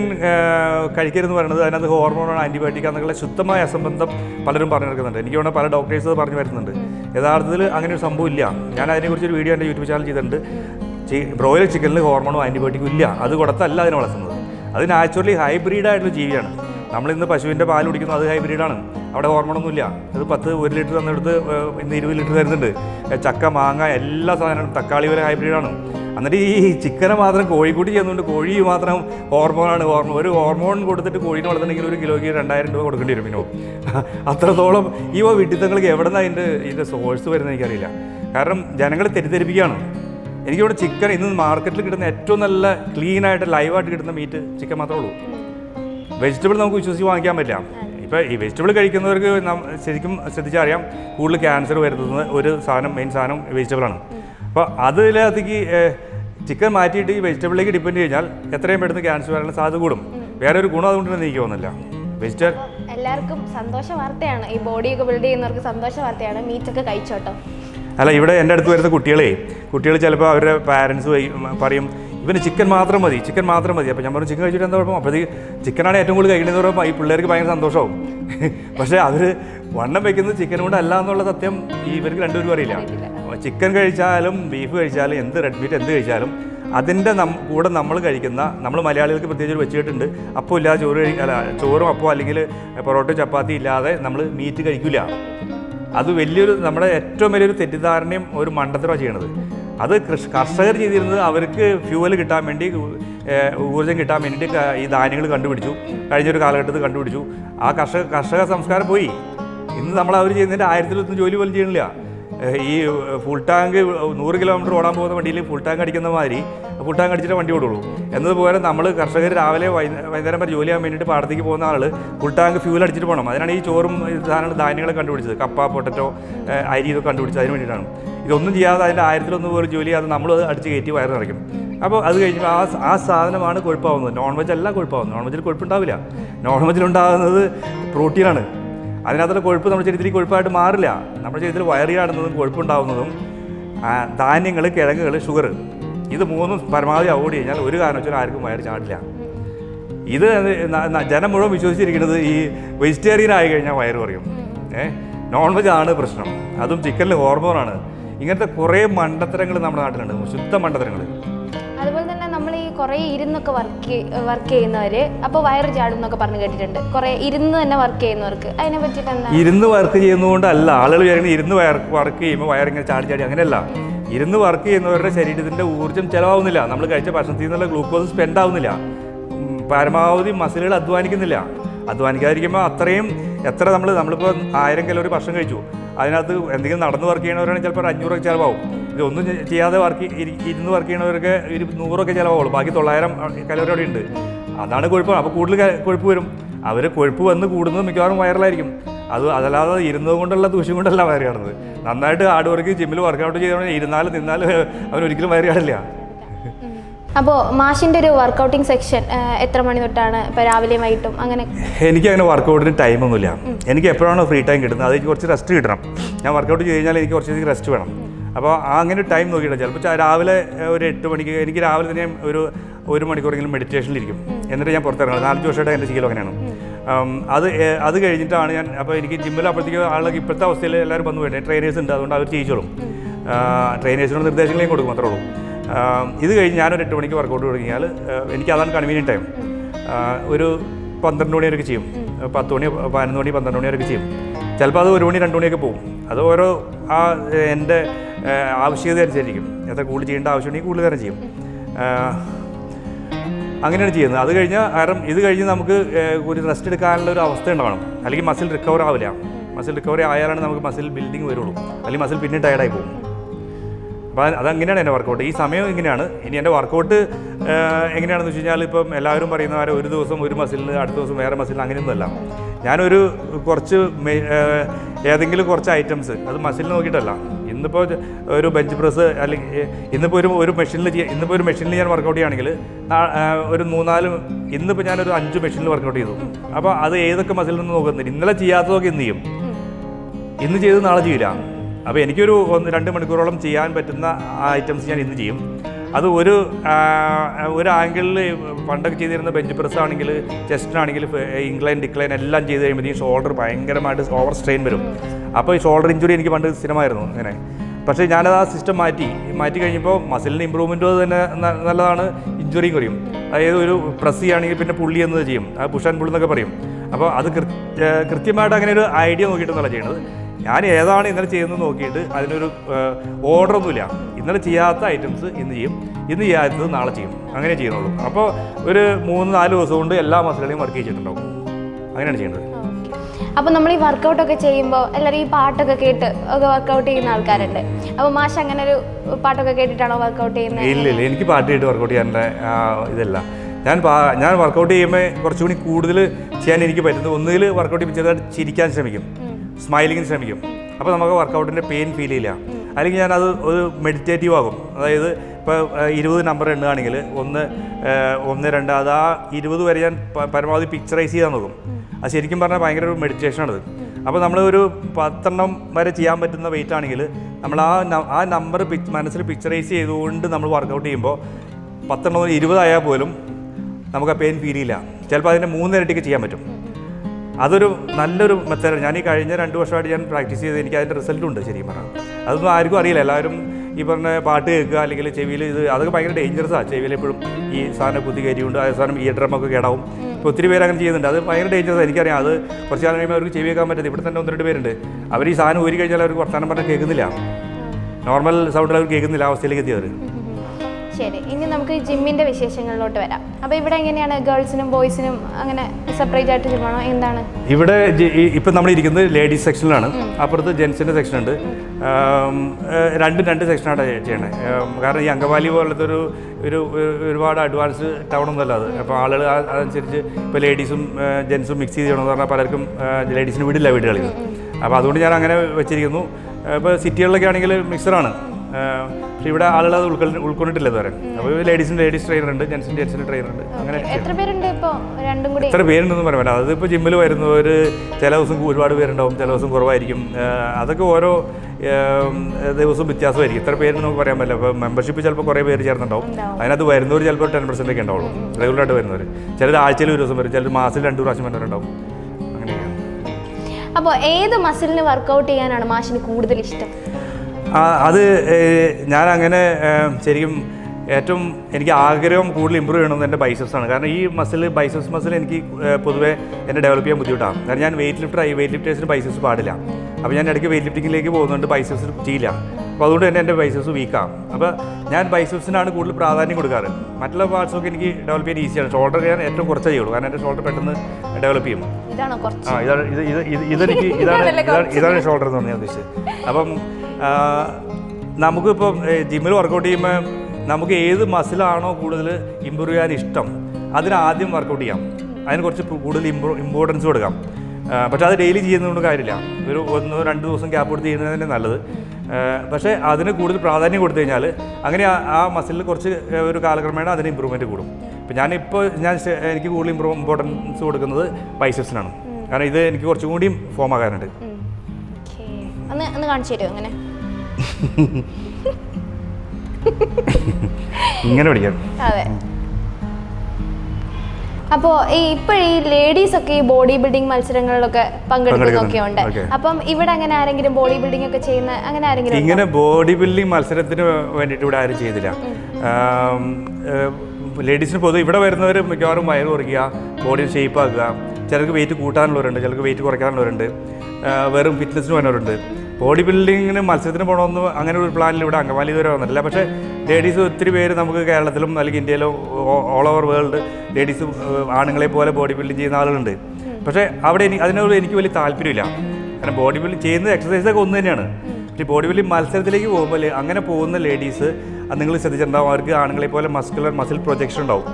Speaker 2: കഴിക്കരുതെന്ന് പറയുന്നത് അതിനകത്ത് ഹോർമോണാണ് ആന്റിബയോട്ടിക് എന്നുള്ള ശുദ്ധമായ അസംബന്ധം പലരും പറഞ്ഞു നടക്കുന്നുണ്ട്. എനിക്ക് വേണമെങ്കിൽ പല ഡോക്ടേഴ്സ് അത് പറഞ്ഞു വരുന്നുണ്ട്. യഥാർത്ഥത്തിൽ അങ്ങനെ ഒരു സംഭവം ഇല്ല. ഞാൻ അതിനെക്കുറിച്ച് ഒരു വീഡിയോ എന്റെ യൂട്യൂബ് ചാനൽ ചെയ്തിട്ടുണ്ട്. ബ്രോയിലർ ചിക്കനിൽ ഹോർമോണോ ആന്റിബയോട്ടിക്കും ഇല്ല. അത് കൊടുത്തല്ല അതിനെ വളർത്തുന്നത്. അത് നാച്ചുറലി ഹൈബ്രിഡ് ആയിട്ടുള്ള ജീവിയാണ്. നമ്മൾ ഇന്ന് പശുവിന്റെ പാൽ കുടിക്കുന്നു അത് ഹൈബ്രിഡാണ് അവിടെ ഹോർമോണൊന്നുമില്ല അത് പത്ത് ഒരു ലിറ്റർ തന്നെടുത്ത് ഇന്ന് ഇരുപത് ലിറ്റർ തരുന്നുണ്ട്. ചക്ക മാങ്ങ എല്ലാ സാധനങ്ങളും തക്കാളി വരെ ഹൈബ്രിഡാണ് എന്നിട്ട് ഈ ചിക്കനെ മാത്രം കോഴിക്കൂട്ടി ചെയ്യുന്നുണ്ട് കോഴി മാത്രം ഹോർമോണാണ് ഹോർമോൺ ഒരു ഹോർമോൺ കൊടുത്തിട്ട് കോഴീനെ വളർത്തണമെങ്കിൽ ഒരു കിലോയ്ക്ക് രണ്ടായിരം രൂപ കൊടുക്കേണ്ടി വരും മിനിമം. അത്രത്തോളം ഈ വിഡിത്തങ്ങൾക്ക് എവിടെ നിന്നാണ് അതിന്റെ ഇതിന്റെ സോഴ്സ് വരുന്നത് എനിക്കറിയില്ല. കാരണം ജനങ്ങളെ തെറ്റിദ്ധരിപ്പിക്കുകയാണ്. എനിക്കിവിടെ ചിക്കൻ ഇന്ന് മാർക്കറ്റിൽ കിട്ടുന്ന ഏറ്റവും നല്ല ക്ലീൻ ആയിട്ട് ലൈവായിട്ട് കിട്ടുന്ന മീറ്റ് ചിക്കൻ മാത്രമേ ഉള്ളൂ. വെജിറ്റബിൾ നമുക്ക് വിശ്വസിച്ച് വാങ്ങിക്കാൻ പറ്റില്ല. ഇപ്പോൾ ഈ വെജിറ്റബിൾ കഴിക്കുന്നവർക്ക് ശരിക്കും ശ്രദ്ധിച്ചറിയാം കൂടുതൽ ക്യാൻസർ വരുത്തുന്ന ഒരു സാധനം മെയിൻ സാധനം വെജിറ്റബിളാണ് അപ്പോൾ അതിലകത്തേക്ക് ചിക്കൻ മാറ്റിയിട്ട് ഈ വെജിറ്റബിളിലേക്ക് ഡിപ്പെൻഡ് കഴിഞ്ഞാൽ എത്രയും പെട്ടെന്ന് ക്യാൻസർ വരാനുള്ള സാധ്യത കൂടും. വേറെ ഒരു ഗുണം അതുകൊണ്ടെന്ന് എനിക്ക് തോന്നുന്നില്ല. വെജിറ്റബിൾ
Speaker 1: എല്ലാവർക്കും സന്തോഷ വാർത്തയാണ്. ഈ ബോഡിയൊക്കെ ബിൽഡ് ചെയ്യുന്നവർക്ക് സന്തോഷ വാർത്തയാണ്. മീറ്റൊക്കെ കഴിച്ചോട്ടോ.
Speaker 2: അല്ല ഇവിടെ എന്റെ അടുത്ത് വരുന്ന കുട്ടികളെ കുട്ടികൾ ചിലപ്പോൾ അവരുടെ പാരൻസ് പറയും ഇവന് ചിക്കൻ മാത്രം മതി ചിക്കൻ മാത്രം മതി. അപ്പോൾ ഞാൻ പറഞ്ഞു ചിക്കൻ കഴിച്ചിട്ട് എന്താ കുഴപ്പം? അപ്പോൾ ചിക്കനാണ് ഏറ്റവും കൂടുതൽ കഴിക്കുന്നത് പറയുമ്പോൾ ഈ പിള്ളേർക്ക് ഭയങ്കര സന്തോഷമാവും. പക്ഷേ അവർ വണ്ണം വെക്കുന്നത് ചിക്കൻ കൊണ്ട് അല്ല എന്നുള്ള സത്യം ഈ ഇവർക്ക് രണ്ടുപേരും അറിയില്ല. ചിക്കൻ കഴിച്ചാലും ബീഫ് കഴിച്ചാലും എന്ത് റെഡ് മീറ്റ് എന്ത് കഴിച്ചാലും അതിന്റെ നം കൂടെ നമ്മൾ കഴിക്കുന്ന നമ്മൾ മലയാളികൾക്ക് പ്രത്യേകിച്ച് ഒരു വെച്ചിട്ടുണ്ട് അപ്പോൾ ഇല്ലാതെ ചോറ് കഴിക്കാൻ അല്ല ചോറും അപ്പോൾ അല്ലെങ്കിൽ പൊറോട്ട ചപ്പാത്തി ഇല്ലാതെ നമ്മൾ മീറ്റ് കഴിക്കില്ല അത് വലിയൊരു നമ്മുടെ ഏറ്റവും വലിയൊരു തെറ്റിദ്ധാരണയും ഒരു മണ്ടത്തരമാണ് ചെയ്യണത്. അത് കൃഷി കർഷകർ ചെയ്തിരുന്നത് അവർക്ക് ഫ്യൂവൽ കിട്ടാൻ വേണ്ടി ഊർജം കിട്ടാൻ വേണ്ടിയിട്ട് ഈ ധാന്യങ്ങൾ കണ്ടുപിടിച്ചു. കഴിഞ്ഞൊരു കാലഘട്ടത്തിൽ കണ്ടുപിടിച്ചു. ആ കർഷക കർഷക സംസ്കാരം പോയി. ഇന്ന് നമ്മൾ അവർ ചെയ്യുന്നതിന്റെ ആയിരത്തിലൊന്നും ജോലി പോലും ചെയ്യണില്ല ഈ ഫുൾ ടാങ്ക് നൂറ് കിലോമീറ്റർ ഓടാൻ പോകുന്ന വണ്ടിയിൽ ഫുൾ ടാങ്ക് അടിക്കുന്ന മാതിരി ഫുൾ ടാങ്ക് അടിച്ചിട്ട് വണ്ടി ഓടുള്ളൂ. എന്നതുപോലെ നമ്മൾ കർഷകർ രാവിലെ വൈകുന്നേരം വരെ ജോലി ചെയ്യാൻ വേണ്ടിയിട്ട് പാടത്തേക്ക് പോകുന്ന ആൾ ഫുൾ ടാങ്ക് ഫ്യൂൽ അടിച്ചിട്ട് പോകണം. അതിനാണ് ഈ ചോറും സാധനങ്ങൾ ധാന്യങ്ങളെ കണ്ടുപിടിച്ചത്. കപ്പ പൊട്ടറ്റോ അരി ഇതൊക്കെ കണ്ടുപിടിച്ചത് അതിന് വേണ്ടിയിട്ടാണ്. ഇതൊന്നും ചെയ്യാതെ അതിന്റെ ആയിരത്തിലൊന്ന് പോലും ജോലി ചെയ്യാതെ അത് അടിച്ച് കയറ്റി വയറ് നിറയ്ക്കും. അപ്പോൾ അത് കഴിഞ്ഞപ്പോൾ ആ ആ സാധനമാണ് കൊഴുപ്പാവുന്നത്. നോൺ വെജ് അല്ല കൊഴുപ്പാവുന്നത്. നോൺ വെജിൽ കൊഴുപ്പുണ്ടാവില്ല. നോൺ വെജിലുണ്ടാകുന്നത് പ്രോട്ടീനാണ് അതിനകത്തുള്ള കൊഴുപ്പ് നമ്മുടെ ശരീരത്തിൽ കൊഴുപ്പായിട്ട് മാറില്ല. നമ്മുടെ ശരീരത്തിൽ വയറിയാടുന്നതും കൊഴുപ്പുണ്ടാവുന്നതും ധാന്യങ്ങൾ കിഴങ്ങുകൾ ഷുഗർ ഇത് മൂന്നും പരമാവധി അവോയ്ഡ് കഴിഞ്ഞാൽ ഒരു കാരണവശാലും ആർക്കും വയറ് ചാടില്ല. ഇത് ജനം മുഴുവൻ വിശ്വസിച്ചിരിക്കുന്നത് ഈ വെജിറ്റേറിയൻ ആയി കഴിഞ്ഞാൽ വയറ് കുറയും. ഏഹ് നോൺ വെജ് ആണ് പ്രശ്നം. അതും ചിക്കനിൽ ഹോർമോണാണ് ഇങ്ങനത്തെ കുറേ മണ്ടത്തരങ്ങൾ നമ്മുടെ നാട്ടിലുണ്ട്. ശുദ്ധ മണ്ടത്തരങ്ങൾ
Speaker 1: കുറേ ഇരുന്നൊക്കെ വർക്ക് വർക്ക് ചെയ്യുന്നവർ അപ്പോൾ വയറ് ചാടും എന്നൊക്കെ പറഞ്ഞ് കേട്ടിട്ടുണ്ട്. കുറേ ഇരുന്ന് തന്നെ വർക്ക് ചെയ്യുന്നവർക്ക്. അതിനെ പറ്റിയിട്ട്
Speaker 2: ഇരുന്ന് വർക്ക് ചെയ്യുന്നതുകൊണ്ടല്ല ആളുകൾ വിചാരിക്കുന്നത് ഇരുന്ന് വർക്ക് ചെയ്യുമ്പോൾ വയറിങ്ങനെ ചാടി ചാടി അങ്ങനെയല്ല. ഇരുന്ന് വർക്ക് ചെയ്യുന്നവരുടെ ശരീരത്തിന്റെ ഊർജം ചിലവാകുന്നില്ല നമ്മൾ കഴിച്ച ഭക്ഷണത്തിൽ നിന്നുള്ള ഗ്ലൂക്കോസ് സ്പെൻഡ് ആവുന്നില്ല. പരമാവധി മസിലുകൾ അധ്വാനിക്കുന്നില്ല. അധ്വാനിക്കാതിരിക്കുമ്പോൾ അത്രയും എത്ര നമ്മൾ നമ്മളിപ്പോൾ ആയിരം കലോറി ഭക്ഷണം കഴിച്ചു. അതിനകത്ത് എന്തെങ്കിലും നടന്ന് വർക്ക് ചെയ്യണവരാണെങ്കിൽ ചിലപ്പോൾ ഒരു അഞ്ഞൂറൊക്കെ ചിലവാകും. ഇതൊന്നും ചെയ്യാതെ വർക്ക് ഇരുന്ന് വർക്ക് ചെയ്യണവർക്ക് ഒരു നൂറൊക്കെ ചിലവാകുള്ളൂ. ബാക്കി തൊള്ളായിരം കലോറി അവിടെ ഉണ്ട്. അതാണ് കുഴപ്പം. അപ്പോൾ കൂടുതൽ കൊഴുപ്പ് വരും. അവർ കൊഴുപ്പ് വന്ന് കൂടുന്നത് മിക്കവാറും വൈറലായിരിക്കും അത് അതല്ലാതെ ഇരുന്നത് കൊണ്ടുള്ള ദൂഷ്യം കൊണ്ടല്ല വയറ് നന്നായിട്ട് ഹാർഡ് വർക്ക് ജിമ്മിൽ വർക്കൗട്ട് ചെയ്തവന് ഇരുന്നാലും നിന്നാലും അവൻ ഒരിക്കലും
Speaker 1: അപ്പോൾ മാഷിന്റെ ഒരു വർക്കൗട്ടിംഗ് സെക്ഷൻ എത്ര മണി തൊട്ടാണ് ഇപ്പോൾ രാവിലെയും വൈകിട്ടും അങ്ങനെ?
Speaker 2: എനിക്ക് അങ്ങനെ വർക്കൗട്ടിന് ടൈമൊന്നുമില്ല എനിക്ക് എപ്പോഴാണോ ഫ്രീ ടൈം കിട്ടുന്നത് അത് എനിക്ക് കുറച്ച് റെസ്റ്റ് കിട്ടണം. ഞാൻ വർക്കൗട്ട് ചെയ്ത് കഴിഞ്ഞാൽ എനിക്ക് കുറച്ച് റെസ്റ്റ് വേണം. അപ്പോൾ ആ അങ്ങനെ ടൈം നോക്കിയിട്ട് ചിലപ്പോൾ രാവിലെ ഒരു എട്ട് മണിക്ക് എനിക്ക് രാവിലെ തന്നെ ഒരു ഒരു മണിക്കൂറെങ്കിലും മെഡിറ്റേഷനിലിരിക്കും എന്നിട്ട് ഞാൻ പുറത്തിറങ്ങണം. നാലഞ്ച് വർഷമായിട്ട് എന്റെ ശീലം അങ്ങനെയാണ്. അത് അത് കഴിഞ്ഞിട്ടാണ് ഞാൻ അപ്പോൾ എനിക്ക് ജിമ്മിൽ അപ്പോഴത്തേക്ക് ആളുകൾ ഇപ്പോഴത്തെ അവസ്ഥയിൽ എല്ലാവരും വന്നു വേണ്ടേ ട്രെയിനേഴ്സ് ഉണ്ട് അതുകൊണ്ട് അവർ ചെയ്യിച്ചോളും ട്രെയിനേഴ്സിനോട് നിർദ്ദേശങ്ങളെയും കൊടുക്കും മാത്രമേ ഉള്ളൂ. ഇത് കഴിഞ്ഞ് ഞാനൊരു എട്ട് മണിക്ക് വർക്കൗട്ട് തുടങ്ങിയാൽ എനിക്ക് അതാണ് കൺവീനിയൻ ടൈം ഒരു പന്ത്രണ്ട് മണി വരെയൊക്കെ ചെയ്യും പത്ത് മണി പതിനൊന്ന് മണി പന്ത്രണ്ട് മണി വരെയൊക്കെ ചെയ്യും. ചിലപ്പോൾ അത് ഒരു മണി രണ്ട് മണിയൊക്കെ പോകും. അത് ഓരോ ആ എന്റെ ആവശ്യകത അനുസരിച്ചിരിക്കും. എത്ര കൂടുതൽ ചെയ്യേണ്ട ആവശ്യമുണ്ടെങ്കിൽ കൂടുതൽ തന്നെ ചെയ്യും. അങ്ങനെയാണ് ചെയ്യുന്നത്. അത് കഴിഞ്ഞാൽ കാരണം ഇത് കഴിഞ്ഞ് നമുക്ക് ഒരു റെസ്റ്റ് എടുക്കാനുള്ള ഒരു അവസ്ഥ ഉണ്ടാവണം. അല്ലെങ്കിൽ മസിൽ റിക്കവർ ആവില്ല. മസിൽ റിക്കവറി ആയാലാണ് നമുക്ക് മസിൽ ബിൽഡിംഗ് വരുള്ളൂ. അല്ലെങ്കിൽ മസിൽ പിന്നെ ടയർഡായി പോകും. അപ്പോൾ അത് അതങ്ങനെയാണ് എന്റെ വർക്കൗട്ട് ഈ സമയം ഇങ്ങനെയാണ്. ഇനി എന്റെ വർക്കൗട്ട് എങ്ങനെയാണെന്ന് വെച്ച് കഴിഞ്ഞാൽ ഇപ്പം എല്ലാവരും പറയുന്ന പോലെ ഒരു ദിവസം ഒരു മസിലിന് അടുത്ത ദിവസം വേറെ മസിലിന് അങ്ങനെയൊന്നുമല്ല. ഞാനൊരു കുറച്ച് ഏതെങ്കിലും കുറച്ച് ഐറ്റംസ് അത് മസിൽ നോക്കിയിട്ടല്ല. ഇന്നിപ്പോൾ ഒരു ബെഞ്ച് പ്രസ് അല്ലെങ്കിൽ ഇന്നിപ്പോൾ ഒരു ഒരു മെഷീനിൽ ഇന്നിപ്പോൾ ഒരു മെഷീനിൽ ഞാൻ വർക്കൗട്ട് ചെയ്യുകയാണെങ്കിൽ ഒരു മൂന്നാൽ ഇന്നിപ്പോൾ ഞാനൊരു അഞ്ച് മെഷീനിൽ വർക്കൗട്ട് ചെയ്തു. അപ്പോൾ അത് ഏതൊക്കെ മസിലിൽ നിന്ന് നോക്കുന്നില്ല. ഇന്നലെ ചെയ്യാത്തതൊക്കെ ഇന്ന് ചെയ്യും? ഇന്ന് ചെയ്ത് നാളെ ചെയ്യില്ല അപ്പോൾ എനിക്കൊരു ഒന്ന് രണ്ട് മണിക്കൂറോളം ചെയ്യാൻ പറ്റുന്ന ഐറ്റംസ് ഞാൻ ഇന്ന് ചെയ്യും. അത് ഒരു ഒരു ആംഗിളിൽ പണ്ടൊക്കെ ചെയ്തിരുന്ന ബെഞ്ച് പ്രസ് ആണെങ്കിൽ ചെസ്റ്റിനാണെങ്കിൽ ഇംഗ്ലൈൻ ഡിക്ലൈൻ എല്ലാം ചെയ്ത് കഴിയുമ്പോഴത്തേക്കും ഷോൾഡർ ഭയങ്കരമായിട്ട് ഓവർ സ്ട്രെയിൻ വരും. അപ്പോൾ ഈ ഷോൾഡർ ഇഞ്ചുറി എനിക്ക് പണ്ട് സ്ഥിരമായിരുന്നു അങ്ങനെ പക്ഷേ ഞാനത് ആ സിസ്റ്റം മാറ്റി. മാറ്റി കഴിഞ്ഞപ്പോൾ മസിലിന് ഇമ്പ്രൂവ്മെന്റും അത് തന്നെ നല്ലതാണ് ഇഞ്ചുറിയും കുറയും. അതായത് ഒരു പ്രസ് ചെയ്യുകയാണെങ്കിൽ പിന്നെ പുള്ളി എന്നത് ചെയ്യും. അത് പുഷ് ആൻഡ് പുൾ എന്നൊക്കെ പറയും. അപ്പോൾ അത് കൃത്യമായിട്ട് അങ്ങനെ ഒരു ഐഡിയ നോക്കിയിട്ടൊന്നല്ല ചെയ്യണത് ഞാൻ ഏതാണ് ഇന്നലെ ചെയ്യുന്നത് നോക്കിയിട്ട് അതിനൊരു ഓർഡറൊന്നുമില്ല. ഇന്നലെ ചെയ്യാത്ത ഐറ്റംസ് ഇന്ന് ചെയ്യും. ഇന്ന് ചെയ്യാത്തത് നാളെ ചെയ്യും. അങ്ങനെ ചെയ്യുന്നുള്ളൂ. അപ്പോൾ ഒരു മൂന്ന് നാല് ദിവസം കൊണ്ട് എല്ലാ മസിലുകളെയും വർക്ക് ചെയ്തിട്ടുണ്ടാവും. അങ്ങനെയാണ് ചെയ്യുന്നത്.
Speaker 1: അപ്പോൾ നമ്മൾ ഈ വർക്കൗട്ടൊക്കെ ചെയ്യുമ്പോൾ എല്ലാവരും ഈ പാട്ടൊക്കെ കേട്ട് ഒക്കെ വർക്കൗട്ട് ചെയ്യുന്ന ആൾക്കാരുണ്ട്. അപ്പോൾ മാഷ് അങ്ങനെ ഒരു പാട്ടൊക്കെ കേട്ടിട്ടാണോ വർക്കൗട്ട് ചെയ്യുന്നത്?
Speaker 2: ഇല്ല ഇല്ല. എനിക്ക് പാട്ട് കേട്ട് വർക്കൗട്ട് ചെയ്യാൻ ഇതല്ല. ഞാൻ ഞാൻ വർക്കൗട്ട് ചെയ്യുമ്പോൾ കുറച്ചുകൂടി കൂടുതൽ ചെയ്യാൻ എനിക്ക് പറ്റുന്നത് ഒന്നുകിൽ വർക്കൗട്ട് ചെയ്യുമ്പോൾ ചെറുതായിട്ട് ചിരിക്കാൻ ശ്രമിക്കും. സ്മൈലിങ്ങിന് ശ്രമിക്കും. അപ്പോൾ നമുക്ക് വർക്കൗട്ടിന്റെ പെയിൻ ഫീൽ ചെയ്യില്ല. അല്ലെങ്കിൽ ഞാനത് ഒരു മെഡിറ്റേറ്റീവ് ആകും. അതായത് ഇപ്പോൾ ഇരുപത് നമ്പർ എണ്ണുകയാണെങ്കിൽ ഒന്ന് ഒന്ന് രണ്ട് അത് ആ ഇരുപത് വരെ ഞാൻ പരമാവധി പിക്ചറൈസ് ചെയ്യാൻ നോക്കും. അത് ശരിക്കും പറഞ്ഞാൽ ഭയങ്കര ഒരു മെഡിറ്റേഷനാണത് അപ്പോൾ നമ്മൾ ഒരു പത്തെണ്ണം വരെ ചെയ്യാൻ പറ്റുന്ന വെയിറ്റ് ആണെങ്കിൽ നമ്മൾ ആ ആ നമ്പർ മനസ്സിൽ പിക്ചറൈസ് ചെയ്തുകൊണ്ട് നമ്മൾ വർക്കൗട്ട് ചെയ്യുമ്പോൾ പത്തെണ്ണം ഇരുപതായാൽ പോലും നമുക്ക് ആ പെയിൻ ഫീൽ ചെയ്യില്ല. ചിലപ്പോൾ അതിന്റെ മൂന്നിരട്ടിക്ക് ചെയ്യാൻ പറ്റും. അതൊരു നല്ലൊരു മെത്തേഡ്. ഞാൻ ഈ കഴിഞ്ഞ രണ്ട് വർഷമായിട്ട് ഞാൻ പ്രാക്ടീസ് ചെയ്ത് എനിക്ക് അതിന്റെ റിസൾട്ട് ഉണ്ട് ശരിക്കും പറഞ്ഞാൽ അതൊന്നും ആർക്കും അറിയില്ല. എല്ലാവരും ഈ പറഞ്ഞ പാട്ട് കേൾക്കുക അല്ലെങ്കിൽ ചെവിയിൽ ഇത് അതൊക്കെ ഭയങ്കര ഡേഞ്ചറസാണ് ചെവിയിൽ എപ്പോഴും ഈ സാധനം കുത്തി കയറ്റിയുണ്ട് അതേ സാധനം ഈ ഡ്രമ്മൊക്കെ കേടാവും. ഇപ്പോൾ ഒത്തിരി പേര് അങ്ങനെ ചെയ്യുന്നുണ്ട്. അത് ഭയങ്കര ഡേഞ്ചറസ് എനിക്കറിയാം. അത് കുറച്ച് കാലം കഴിയുമ്പോൾ അവർക്ക് ചെവി കേൾക്കാൻ പറ്റുന്നത് ഇവിടെ തന്നെ ഒന്ന് രണ്ട് പേരുണ്ട്. അവർ ഈ സാധനം ഊരി കഴിഞ്ഞാൽ അവർക്ക് വർത്തമാനം പറഞ്ഞാൽ കേൾക്കുന്നില്ല. നോർമൽ സൗണ്ടിൽ അവർ കേൾക്കുന്നില്ല ആ അവസ്ഥയിലേക്ക് എത്തിയവർ
Speaker 1: ശരി ഇനി നമുക്ക് ജിമ്മിന്റെ വിശേഷങ്ങളിലോട്ട് വരാം. അപ്പോൾ ഇവിടെ എങ്ങനെയാണ് ഗേൾസിനും ബോയ്സിനും അങ്ങനെ സെപ്പറേറ്റ് ആയിട്ട് ജിമ്മാണോ എന്താണ്?
Speaker 2: ഇവിടെ ഇപ്പം നമ്മൾ ഇരിക്കുന്നത് ലേഡീസ് സെക്ഷനിലാണ് അപ്പുറത്ത് ജെൻസിന്റെ സെക്ഷൻ ഉണ്ട്. രണ്ടും രണ്ട് സെക്ഷനാണ് ചെയ്യണത് കാരണം ഈ അങ്കവാലി പോലത്തെ ഒരു ഒരു ഒരു- ഒരുപാട് അഡ്വാൻസ് ടൗൺ ഒന്നുമല്ല അത്. അപ്പോൾ ആളുകൾ അതനുസരിച്ച് ഇപ്പോൾ ലേഡീസും ജെൻസും മിക്സ് ചെയ്ത് ചെയ്യണമെന്ന് പറഞ്ഞാൽ പലർക്കും ലേഡീസിന് വീടില്ല വീടുകളിൽ. അപ്പോൾ അതുകൊണ്ട് ഞാൻ അങ്ങനെ വെച്ചിരിക്കുന്നു. ഇപ്പോൾ സിറ്റികളിലൊക്കെ ആണെങ്കിൽ മിക്സറാണ് പക്ഷേ ഇവിടെ ആളുകൾ അത് ഉൾക്കൊള്ളി ഉൾക്കൊണ്ടിട്ടില്ല ഇതുവരെ. അപ്പോൾ ലേഡീസിന് ലേഡീസ് ട്രെയിനർ ഉണ്ട് ജെൻസിന് ജെൻസിന് ട്രെയിനർ ഉണ്ട്. അങ്ങനെ
Speaker 1: എത്ര പേരുണ്ട് ഇപ്പോൾ രണ്ടും കൂടി.
Speaker 2: എത്ര പേരുണ്ടെന്ന് പറയാൻ പറ്റില്ല. അതിപ്പോൾ ജിമ്മിൽ വരുന്നവർ ചില ദിവസം ഒരുപാട് പേരുണ്ടാവും ചില ദിവസം കുറവായിരിക്കും. അതൊക്കെ ഓരോ ദിവസവും വ്യത്യാസമായിരിക്കും. ഇത്ര പേര് നമുക്ക് പറയാൻ പറ്റില്ല. അപ്പോൾ മെമ്പർഷിപ്പ് ചിലപ്പോൾ കുറേ പേര് ചേർന്നുണ്ടാവും. അതിനകത്ത് വരുന്നവർ ചിലപ്പോൾ ടെൻ പെർസെന്റ് ഒക്കെ ഉണ്ടാവുള്ളൂ. റെഗുലറായിട്ട് വരുന്നവർ ചിലർ ആഴ്ചയിൽ ഒരു ദിവസം വരും ചിലർ മാസത്തിൽ രണ്ട് പ്രാവശ്യം വരുന്നവരുണ്ടാവും
Speaker 1: അപ്പോൾ ഏത് മസിലിന് വർക്കൗട്ട് ചെയ്യാനാണ് മാഷിന് കൂടുതൽ ഇഷ്ടം?
Speaker 2: അത് ഞാൻ അങ്ങനെ ശരിക്കും ഏറ്റവും എനിക്ക് ആഗ്രഹം കൂടുതൽ ഇമ്പ്രൂവ് ചെയ്യണമെന്ന് എന്റെ ബൈസപ്സ് ആണ്. കാരണം ഈ മസിൽ ബൈസപ്സ് മസിൽ എനിക്ക് പൊതുവേ എന്നെ ഡെവലപ്പ് ചെയ്യാൻ ബുദ്ധിമുട്ടാണ്. കാരണം ഞാൻ വെയിറ്റ് ലിഫ്റ്റർ ആയി വെയിറ്റ് ലിഫ്റ്റേഴ്സിന് ബൈസപ്സ് പാടില്ല. അപ്പോൾ ഞാൻ ഇടയ്ക്ക് വെയിറ്റ് ലിഫ്റ്റിങ്ങിലേക്ക് പോകുന്നുണ്ട് ബൈസപ്സ് ചെയ്യില്ല. അപ്പോൾ അതുകൊണ്ട് തന്നെ എന്റെ ബൈസപ്സ് വീക്കാണ് അപ്പോൾ ഞാൻ ബൈസപ്സിനാണ് കൂടുതൽ പ്രാധാന്യം കൊടുക്കാറ്. മറ്റുള്ള പാർട്സൊക്കെ എനിക്ക് ഡെവലപ്പ് ചെയ്യാൻ ഈസിയാണ് ഷോൾഡർ ഞാൻ ഏറ്റവും കുറച്ചേ ചെയ്യുള്ളൂ. കാരണം എന്റെ ഷോൾഡർ പെട്ടെന്ന് ഡെവലപ്പ് ചെയ്യും. ആ ഇതാണ് ഇത് ഇത് ഇത് ഇതെനിക്ക് ഇതാണ് ഇതാണ് ഇതാണ് ഷോൾഡർ എന്ന് പറഞ്ഞാൽ ഉദ്ദേശിച്ചത്. അപ്പം നമുക്കിപ്പം ജിമ്മിൽ വർക്കൗട്ട് ചെയ്യുമ്പോൾ നമുക്ക് ഏത് മസിലാണോ കൂടുതൽ ഇമ്പ്രൂവ് ചെയ്യാൻ ഇഷ്ടം അതിന് ആദ്യം വർക്കൗട്ട് ചെയ്യാം. അതിന് കുറച്ച് കൂടുതൽ ഇമ്പ്രൂ ഇമ്പോർട്ടൻസ് കൊടുക്കാം. പക്ഷെ അത് ഡെയിലി ചെയ്യുന്നതുകൊണ്ട് കാര്യമില്ല. ഒരു ഒന്നോ രണ്ട് ദിവസം ഗ്യാപ്പ് കൊടുത്ത് ചെയ്യുന്നത് തന്നെ നല്ലത് പക്ഷേ അതിന് കൂടുതൽ പ്രാധാന്യം കൊടുത്തു കഴിഞ്ഞാൽ അങ്ങനെ ആ- മസിലിൽ കുറച്ച് ഒരു കാലക്രമേണ അതിന് ഇമ്പ്രൂവ്മെന്റ് കൂടും. ഇപ്പം ഞാനിപ്പോൾ ഞാൻ എനിക്ക് കൂടുതൽ ഇമ്പ്രൂവ് ഇമ്പോർട്ടൻസ് കൊടുക്കുന്നത് ബൈസെപ്സിനാണ് കാരണം ഇത് എനിക്ക് കുറച്ചും കൂടിയും ഫോം ആകാനുണ്ട്
Speaker 1: ഓക്കേ. ഒന്ന് ഒന്ന് കാണിച്ചു തരുമോ അങ്ങനെ?
Speaker 2: ഇങ്ങനെ പഠിക്കാം
Speaker 1: അതെ. അപ്പോ ഈ ഇപ്പോഴീ ലേഡീസ് ഒക്കെ ഈ ബോഡി ബിൽഡിംഗ് മത്സരങ്ങളിലൊക്കെ പങ്കെടുക്കുന്നൊക്കെ ഉണ്ട്. അപ്പം ഇവിടെ അങ്ങനെ ആരെങ്കിലും ബോഡി ബിൽഡിംഗ് ഒക്കെ ചെയ്യുന്ന അങ്ങനെ ആരെങ്കിലും
Speaker 2: ഇങ്ങനെ ബോഡി ബിൽഡിംഗ് മത്സരത്തിന് വേണ്ടിയിട്ട് ഇവിടെ ആരും ചെയ്തില്ല. ലേഡീസിന് പൊതുവെ ഇവിടെ വരുന്നവർ മിക്കവാറും വയറ് കുറയ്ക്കുക ബോഡി ഷേപ്പ് ആക്കുക. ചിലർക്ക് വെയിറ്റ് കൂട്ടാനുള്ളവരുണ്ട് ചിലർക്ക് വെയിറ്റ് കുറയ്ക്കാനുള്ളവരുണ്ട്. വെറും ഫിറ്റ്നസ്സിന് വരുന്നവരുണ്ട് ബോഡി ബിൽഡിങ്ങിന് മത്സരത്തിന് പോകണമെന്ന് അങ്ങനെ ഒരു പ്ലാനിൽ ഇവിടെ അങ്കമാലി ഇതുവരെ വന്നിട്ടില്ല. പക്ഷേ ലേഡീസ് ഒത്തിരി പേര് നമുക്ക് കേരളത്തിലും അല്ലെങ്കിൽ ഇന്ത്യയിലും ഓൾ ഓവർ വേൾഡ് ലേഡീസ് ആണുങ്ങളെ പോലെ ബോഡി ബിൽഡിംഗ് ചെയ്യുന്ന ആളുകളുണ്ട്. പക്ഷേ അവിടെ എനിക്ക് അതിനോട് എനിക്ക് വലിയ താല്പര്യമില്ല. കാരണം ബോഡി ബിൽഡിംഗ് ചെയ്യുന്ന എക്സസൈസൊക്കെ ഒന്ന് തന്നെയാണ്. പക്ഷേ ബോഡി ബിൽഡിംഗ് മത്സരത്തിലേക്ക് പോകുമ്പോൾ അങ്ങനെ പോകുന്ന ലേഡീസ് നിങ്ങൾ ശ്രദ്ധിച്ചിട്ടുണ്ടാവും അവർക്ക് ആണുങ്ങളെ പോലെ മസ്കുലർ മസിൽ പ്രൊജക്ഷൻ ഉണ്ടാവും.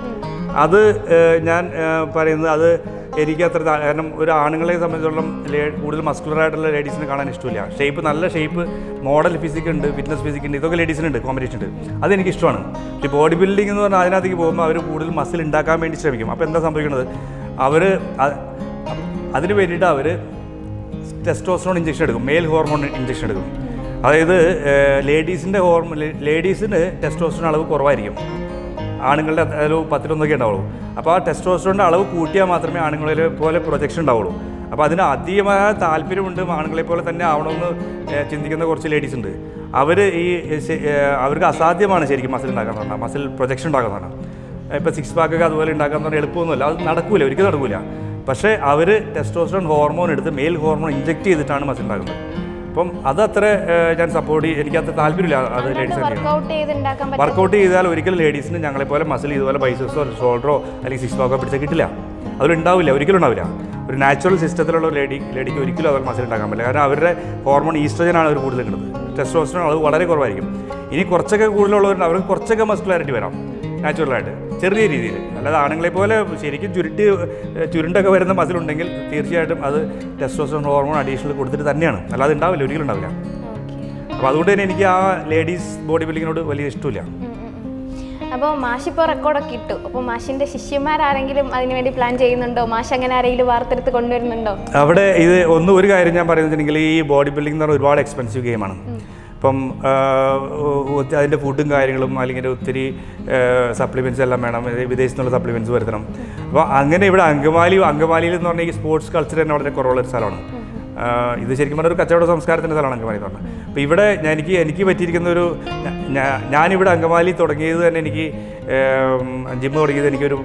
Speaker 2: അത് ഞാൻ പറയുന്നത് അത് എനിക്ക് അത്ര കാരണം ഒരു ആണുങ്ങളെ സംബന്ധിച്ചിടത്തോളം ലേ- കൂടുതൽ മസ്കുലർ ആയിട്ടുള്ള ലേഡീസിനെ കാണാൻ ഇഷ്ടമില്ല. ഷേപ്പ് നല്ല ഷേപ്പ് മോഡൽ ഫിസിക് ഉണ്ട് ഫിറ്റ്നസ് ഫിസിക് ഉണ്ട് ഇതൊക്കെ ലേഡീസിനുണ്ട് കോമ്പറ്റീഷൻ ഉണ്ട്. അതെനിക്ക് ഇഷ്ടമാണ്. പക്ഷേ ബോഡി ബിൽഡിംഗ് എന്ന് പറഞ്ഞാൽ അതിനകത്തേക്ക് പോകുമ്പോൾ അവർ കൂടുതൽ മസിൽ ഉണ്ടാക്കാൻ വേണ്ടി ശ്രമിക്കും. അപ്പോൾ എന്താ സംഭവിക്കുന്നത് അവർ അതിന് വേണ്ടിയിട്ട് അവർ ടെസ്റ്റോസ്റ്ററോൺ ഇഞ്ചക്ഷൻ എടുക്കും. മെയിൽ ഹോർമോൺ ഇഞ്ചക്ഷൻ എടുക്കും. അതായത് ലേഡീസിന്റെ ഹോർമോൺ ലേഡീസിന് ടെസ്റ്റോസ്റ്ററോൺ അളവ് കുറവായിരിക്കും. ആണുങ്ങളുടെ ഒരു പത്തിലൊന്നൊക്കെ ഉണ്ടാവുള്ളൂ. അപ്പോൾ ആ ടെസ്റ്റോസ്റ്ററോണിന്റെ അളവ് കൂട്ടിയാൽ മാത്രമേ ആണുങ്ങളെ പോലെ പ്രൊജക്ഷൻ ഉണ്ടാവുള്ളൂ. അപ്പോൾ അതിന് അധികമായ താല്പര്യമുണ്ട് ആണുങ്ങളെ പോലെ തന്നെ ആവണമെന്ന് ചിന്തിക്കുന്ന കുറച്ച് ലേഡീസ് ഉണ്ട്. അവർ ഈ അവർക്ക് അസാധ്യമാണ് ശരിക്കും മസിൽ ഉണ്ടാക്കാൻ പറഞ്ഞാൽ മസിൽ പ്രൊജക്ഷൻ ഉണ്ടാക്കാൻ പറഞ്ഞാൽ. ഇപ്പോൾ സിക്സ് പാക്കൊക്കെ അതുപോലെ ഉണ്ടാക്കാൻ പറഞ്ഞാൽ എളുപ്പമൊന്നുമില്ല. അത് നടക്കില്ല ഒരിക്കലും നടക്കില്ല പക്ഷേ അവർ ടെസ്റ്റോസ്റ്ററോൺ ഹോർമോൺ എടുത്ത് മെയിൽ ഹോർമോൺ ഇഞ്ചെക്ട് ചെയ്തിട്ടാണ് മസിൽ ഉണ്ടാക്കുന്നത്. അപ്പം അതത്ര ഞാൻ സപ്പോർട്ട് ചെയ്യും എനിക്കത്ര താല്പര്യമില്ല അത് ലേഡീസ്
Speaker 1: വർക്കൗട്ട്
Speaker 2: ചെയ്താൽ ഒരിക്കലും ലേഡീസിന് ഞങ്ങളെ പോലെ മസിൽ ഇതുപോലെ ബൈസസോ ഷോൾഡറോ അല്ലെങ്കിൽ സിക്സ് പാക്കോ പിടിച്ചാൽ കിട്ടില്ല. അതിലുണ്ടാവില്ല ഒരിക്കലും ഉണ്ടാവില്ല. ഒരു നാച്ചുറൽ സിസ്റ്റത്തിലുള്ള ഒരു ലേഡി ലേഡിക്ക് ഒരിക്കലും അവർക്ക് മസിൽ ഉണ്ടാക്കാൻ പറ്റില്ല. കാരണം അവരുടെ ഹോർമോൺ ഈസ്ട്രജനാണ് അവർ കൂടുതൽ കിട്ടുന്നത്. ടെസ്റ്റോസ്റ്ററോൺ അത് വളരെ കുറവായിരിക്കും. ഇനി കുറച്ചൊക്കെ കൂടുതലുള്ളവരുണ്ട് അവർക്ക് കുറച്ചൊക്കെ മസ്കുലാരിറ്റി വരാം നാച്ചുറലായിട്ട് ചെറിയ രീതിയിൽ. അല്ലാതെ ആണുങ്ങളെ പോലെ ശരിക്കും ചുരുട്ടി ചുരുണ്ടൊക്കെ വരുന്ന മസിലുണ്ടെങ്കിൽ തീർച്ചയായിട്ടും അത് ടെസ്റ്റോസ്റ്ററോൺ ഹോർമോൺ അഡീഷണൽ കൊടുത്തിട്ട് തന്നെയാണ്. അല്ലാതെ ഉണ്ടാവില്ല ഒരിക്കലും ഉണ്ടാവില്ല. അപ്പോൾ അതുകൊണ്ട് തന്നെ എനിക്ക് ആ ലേഡീസ് ബോഡി ബിൽഡിങ്ങിനോട് വലിയ ഇഷ്ടമില്ല.
Speaker 1: അപ്പോൾ മാഷ് ഇപ്പോൾ റെക്കോർഡൊക്കെ ഇട്ടു. അപ്പോൾ മാഷിന്റെ ശിഷ്യന്മാരാരെങ്കിലും അതിനുവേണ്ടി പ്ലാൻ ചെയ്യുന്നുണ്ടോ? മാഷ് അങ്ങനെ ആരെങ്കിലും വാർത്തെടുത്ത് കൊണ്ടുവരുന്നുണ്ടോ?
Speaker 2: അവിടെ ഇത് ഒന്നും ഒരു കാര്യം ഞാൻ പറയുന്നുണ്ടെങ്കിൽ ഈ ബോഡി ബിൽഡിംഗ് എന്ന് പറഞ്ഞാൽ ഒരുപാട് എക്സ്പെൻസീവ് ഗെയിമാണ് ഇപ്പം അതിന്റെ ഫുഡും കാര്യങ്ങളും അല്ലെങ്കിൽ ഒത്തിരി സപ്ലിമെന്റ്സ് എല്ലാം വേണം. വിദേശത്തു നിന്നുള്ള സപ്ലിമെന്റ്സ് വരുത്തണം. അപ്പോൾ അങ്ങനെ ഇവിടെ അങ്കമാലി അങ്കമാലിയിൽ എന്ന് പറഞ്ഞാൽ ഈ സ്പോർട്സ് കൾച്ചർ തന്നെ വളരെ കുറവുള്ള ഒരു സ്ഥലമാണ്. ഇത് ശരിക്കും പറഞ്ഞ ഒരു കച്ചവട സംസ്കാരത്തിന്റെ സ്ഥലമാണ് അങ്കമാലി പറഞ്ഞാൽ. അപ്പോൾ ഇവിടെ എനിക്ക് എനിക്ക് പറ്റിയിരിക്കുന്ന ഒരു ഞാനിവിടെ അങ്കമാലി തുടങ്ങിയത് തന്നെ എനിക്ക് ജിമ്മ് തുടങ്ങിയത് എനിക്കൊരു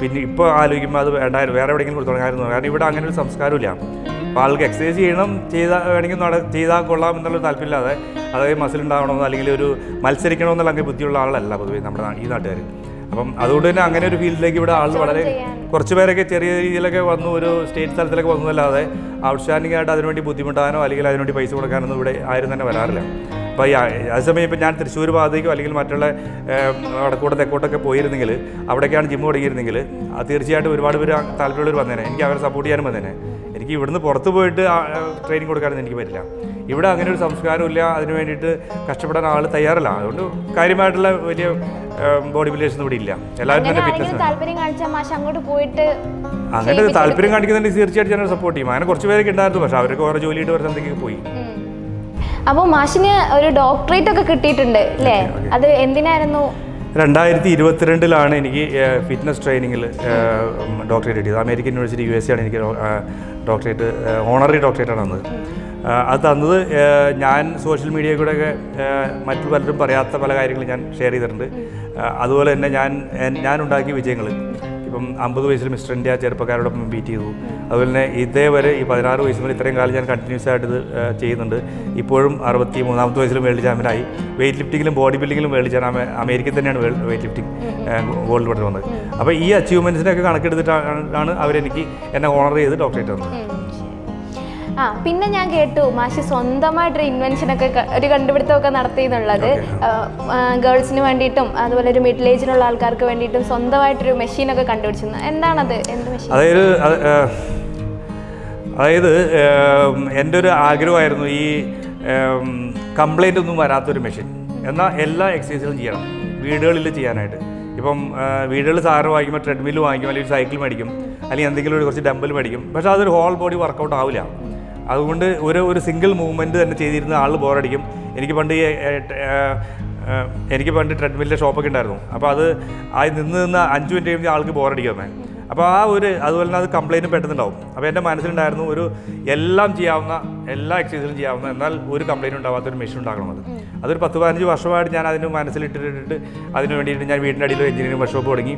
Speaker 2: പിന്നെ ഇപ്പോൾ ആലോചിക്കുമ്പോൾ അത് വേണ്ടായിരുന്നു. വേറെ എവിടെയെങ്കിലും കൊടുത്ത് തുടങ്ങാമായിരുന്നു. കാരണം ഇവിടെ അങ്ങനെ ഒരു സംസ്കാരമില്ല അപ്പോൾ ആൾക്ക് എക്സസൈസ് ചെയ്യണം ചെയ്താൽ വേണമെങ്കിൽ നട ചെയ്താൽ കൊള്ളാം എന്നുള്ള താല്പര്യമില്ലാതെ അതായത് മസിൽ ഉണ്ടാവണമെന്നോ അല്ലെങ്കിൽ ഒരു മത്സരിക്കണമെന്നുള്ള അങ്ങനെ ബുദ്ധിയുള്ള ആളല്ല പൊതുവേ നമ്മുടെ ഈ നാട്ടുകാർ അപ്പം അതുകൊണ്ട് തന്നെ അങ്ങനെ ഒരു ഫീൽഡിലേക്ക് ഇവിടെ ആൾ വളരെ കുറച്ച് പേരൊക്കെ ചെറിയ രീതിയിലൊക്കെ വന്നു ഒരു സ്റ്റേറ്റ് സ്ഥലത്തിലൊക്കെ വന്നതല്ലാതെ ഔട്ട്സ്റ്റാൻഡിംഗ് ആയിട്ട് അതിനുവേണ്ടി ബുദ്ധിമുട്ടാനോ അല്ലെങ്കിൽ അതിനുവേണ്ടി പൈസ കൊടുക്കാനൊന്നും ഇവിടെ ആരും തന്നെ വരാറില്ല. അപ്പോൾ ഈ അതേസമയം ഇപ്പം ഞാൻ തൃശ്ശൂർ ഭാഗത്തേക്കോ അല്ലെങ്കിൽ മറ്റുള്ള വടക്കോട്ട് തെക്കോട്ടൊക്കെ പോയിരുന്നെങ്കിൽ അവിടേക്കാണ് ജിമ്മ് തുടങ്ങിയിരുന്നെങ്കിൽ അത് തീർച്ചയായിട്ടും ഒരുപാട് പേര് താല്പര്യമുള്ളവർ വന്നേനെ. എനിക്ക് അവരെ സപ്പോർട്ട് ചെയ്യാനും വന്നേനെ. എനിക്ക് ഇവിടുന്ന് പുറത്ത് പോയിട്ട് ട്രെയിനിങ് കൊടുക്കാനൊന്നും എനിക്ക് പറ്റില്ല. ഇവിടെ അങ്ങനെ ഒരു സംസ്കാരമില്ല അതിന് വേണ്ടിയിട്ട് കഷ്ടപ്പെടാൻ ആൾ തയ്യാറല്ല. അതുകൊണ്ട് കാര്യമായിട്ടുള്ള വലിയ ബോഡി ബിൽഡേഴ്സ് ഇവിടെ ഇല്ല. എല്ലാവരും തന്നെ ഫിറ്റ്നസ് അങ്ങനെ താല്പര്യം കാണിക്കുന്നതിന് തീർച്ചയായിട്ടും ഞാൻ സപ്പോർട്ട് ചെയ്യും. അങ്ങനെ കുറച്ച് പേരൊക്കെ ഉണ്ടായിരുന്നു പക്ഷെ അവർക്ക് ഓരോ ജോലിയിട്ട് വേറെ സ്ഥലത്തേക്ക് പോയി.
Speaker 1: അപ്പോൾ മാഷിന് ഒരു ഡോക്ടറേറ്റ് ഒക്കെ കിട്ടിയിട്ടുണ്ട് അല്ലേ? അത് എന്തിനായിരുന്നു?
Speaker 2: രണ്ടായിരത്തി ഇരുപത്തിരണ്ടിലാണ് എനിക്ക് ഫിറ്റ്നസ് ട്രെയിനിങ്ങിൽ ഡോക്ടറേറ്റ് കിട്ടിയത്. അമേരിക്കൻ യൂണിവേഴ്സിറ്റി യു എസ് ആണ് എനിക്ക് ഡോക്ടറേറ്റ് ഓണററി ഡോക്ടറേറ്റ് ആണ് തന്നത്. അത് തന്നത് ഞാൻ സോഷ്യൽ മീഡിയ കൂടെയൊക്കെ മറ്റു പലരും പറയാത്ത പല കാര്യങ്ങളും ഞാൻ ഷെയർ ചെയ്തിട്ടുണ്ട്. അതുപോലെ തന്നെ ഞാൻ ഉണ്ടാക്കിയ വിജയങ്ങൾ. ഇപ്പം അമ്പത് വയസ്സിൽ മിസ്റ്റർ ഇന്ത്യ ചെറുപ്പക്കാരോടൊപ്പം ബീറ്റ് ചെയ്തു. അതുപോലെ തന്നെ ഇതേവരെ ഈ പതിനാറ് വയസ്സ് മുതൽ ഇത്രയും കാലം ഞാൻ കണ്ടിന്യൂസ് ആയിട്ട് ഇത് ചെയ്യുന്നുണ്ട്. ഇപ്പോഴും അറുപത്തി മൂന്നാമത്തെ വയസ്സിൽ വേൾഡ് ചാമ്പ്യനായി. വെയിറ്റ് ലിഫ്റ്റിങ്ങിലും ബോഡി ബിൽഡിങ്ങിലും വേൾഡ് ചാമ്പ്യൻ അമേരിക്കയിൽ തന്നെയാണ് വെയിറ്റ് ലിഫ്റ്റിംഗ് ഗോൾഡ് മെഡൽ വന്നത്. അപ്പോൾ ഈ അച്ചീവ്മെന്റ്സിനൊക്കെ കണക്കെടുത്തിട്ടാണ് അവരെനിക്ക് എന്നെ ഓണർ ചെയ്ത് ഡോക്ടറേറ്റ്
Speaker 1: ശരി. ആ പിന്നെ ഞാൻ കേട്ടു മാഷി സ്വന്തമായിട്ടൊരു ഇൻവെൻഷൻ ഒക്കെ ക- ഒരു കണ്ടുപിടുത്തമൊക്കെ നടത്തി എന്നുള്ളത് ഗേൾസിന് വേണ്ടിയിട്ടും അതുപോലെ ഒരു മിഡിൽ ഏജിലുള്ള ആൾക്കാർക്ക് വേണ്ടിയിട്ടും സ്വന്തമായിട്ടൊരു മെഷീനൊക്കെ കണ്ടുപിടിച്ചിരുന്നു എന്താണത്? എന്ത് മെഷീൻ
Speaker 2: അതായത് അത്, അതായത് എന്റെ ഒരു ആഗ്രഹമായിരുന്നു ഈ കംപ്ലൈന്റ് ഒന്നും വരാത്തൊരു മെഷീൻ എന്നാൽ എല്ലാ എക്സസൈസുകളും ചെയ്യണം. വീടുകളിൽ ചെയ്യാനായിട്ട്. ഇപ്പം വീടുകളിൽ സാറ് വാങ്ങിക്കുമ്പോൾ ട്രെഡ്മിൽ വാങ്ങിക്കും അല്ലെങ്കിൽ സൈക്കിൾ മേടിക്കും അല്ലെങ്കിൽ എന്തെങ്കിലും ഒരു കുറച്ച് ഡമ്പൽ മേടിക്കും. പക്ഷേ അതൊരു ഹോൾ ബോഡി വർക്കൗട്ട് ആവില്ല. അതുകൊണ്ട് ഒരു ഒരു സിംഗിൾ മൂവ്മെന്റ് തന്നെ ചെയ്തിരുന്ന ആൾ ബോറടിക്കും എനിക്ക് പണ്ട് എനിക്ക് പണ്ട് ട്രെഡ്മില്ലിന്റെ ഷോപ്പൊക്കെ ഉണ്ടായിരുന്നു. അപ്പോൾ അത് ആ നിന്ന് നിന്ന് അഞ്ച് മിനിറ്റ് കഴിഞ്ഞാൽ ആൾക്ക് ബോറടിക്കുമേ അപ്പോൾ ആ ഒരു അതുപോലെ തന്നെ അത് കംപ്ലൈന്റും പെട്ടെന്നുണ്ടാവും. അപ്പോൾ എന്റെ മനസ്സിലുണ്ടായിരുന്നു ഒരു എല്ലാം ചെയ്യാവുന്ന എല്ലാ എക്സസൈസും ചെയ്യാവുന്ന എന്നാൽ ഒരു കംപ്ലൈന്റ് ഉണ്ടാവാത്ത ഒരു മെഷീൻ ഉണ്ടാക്കണം അത്. അതൊരു പത്ത് പതിനഞ്ച് വർഷമായിട്ട് ഞാൻ അതിന് മനസ്സിലിട്ടിട്ടിട്ട് അതിന് വേണ്ടിയിട്ട് ഞാൻ വീടിന്റെ അടിയിൽ എഞ്ചിനീയറിംഗ് വർക്ക്ഷോപ്പ് തുടങ്ങി.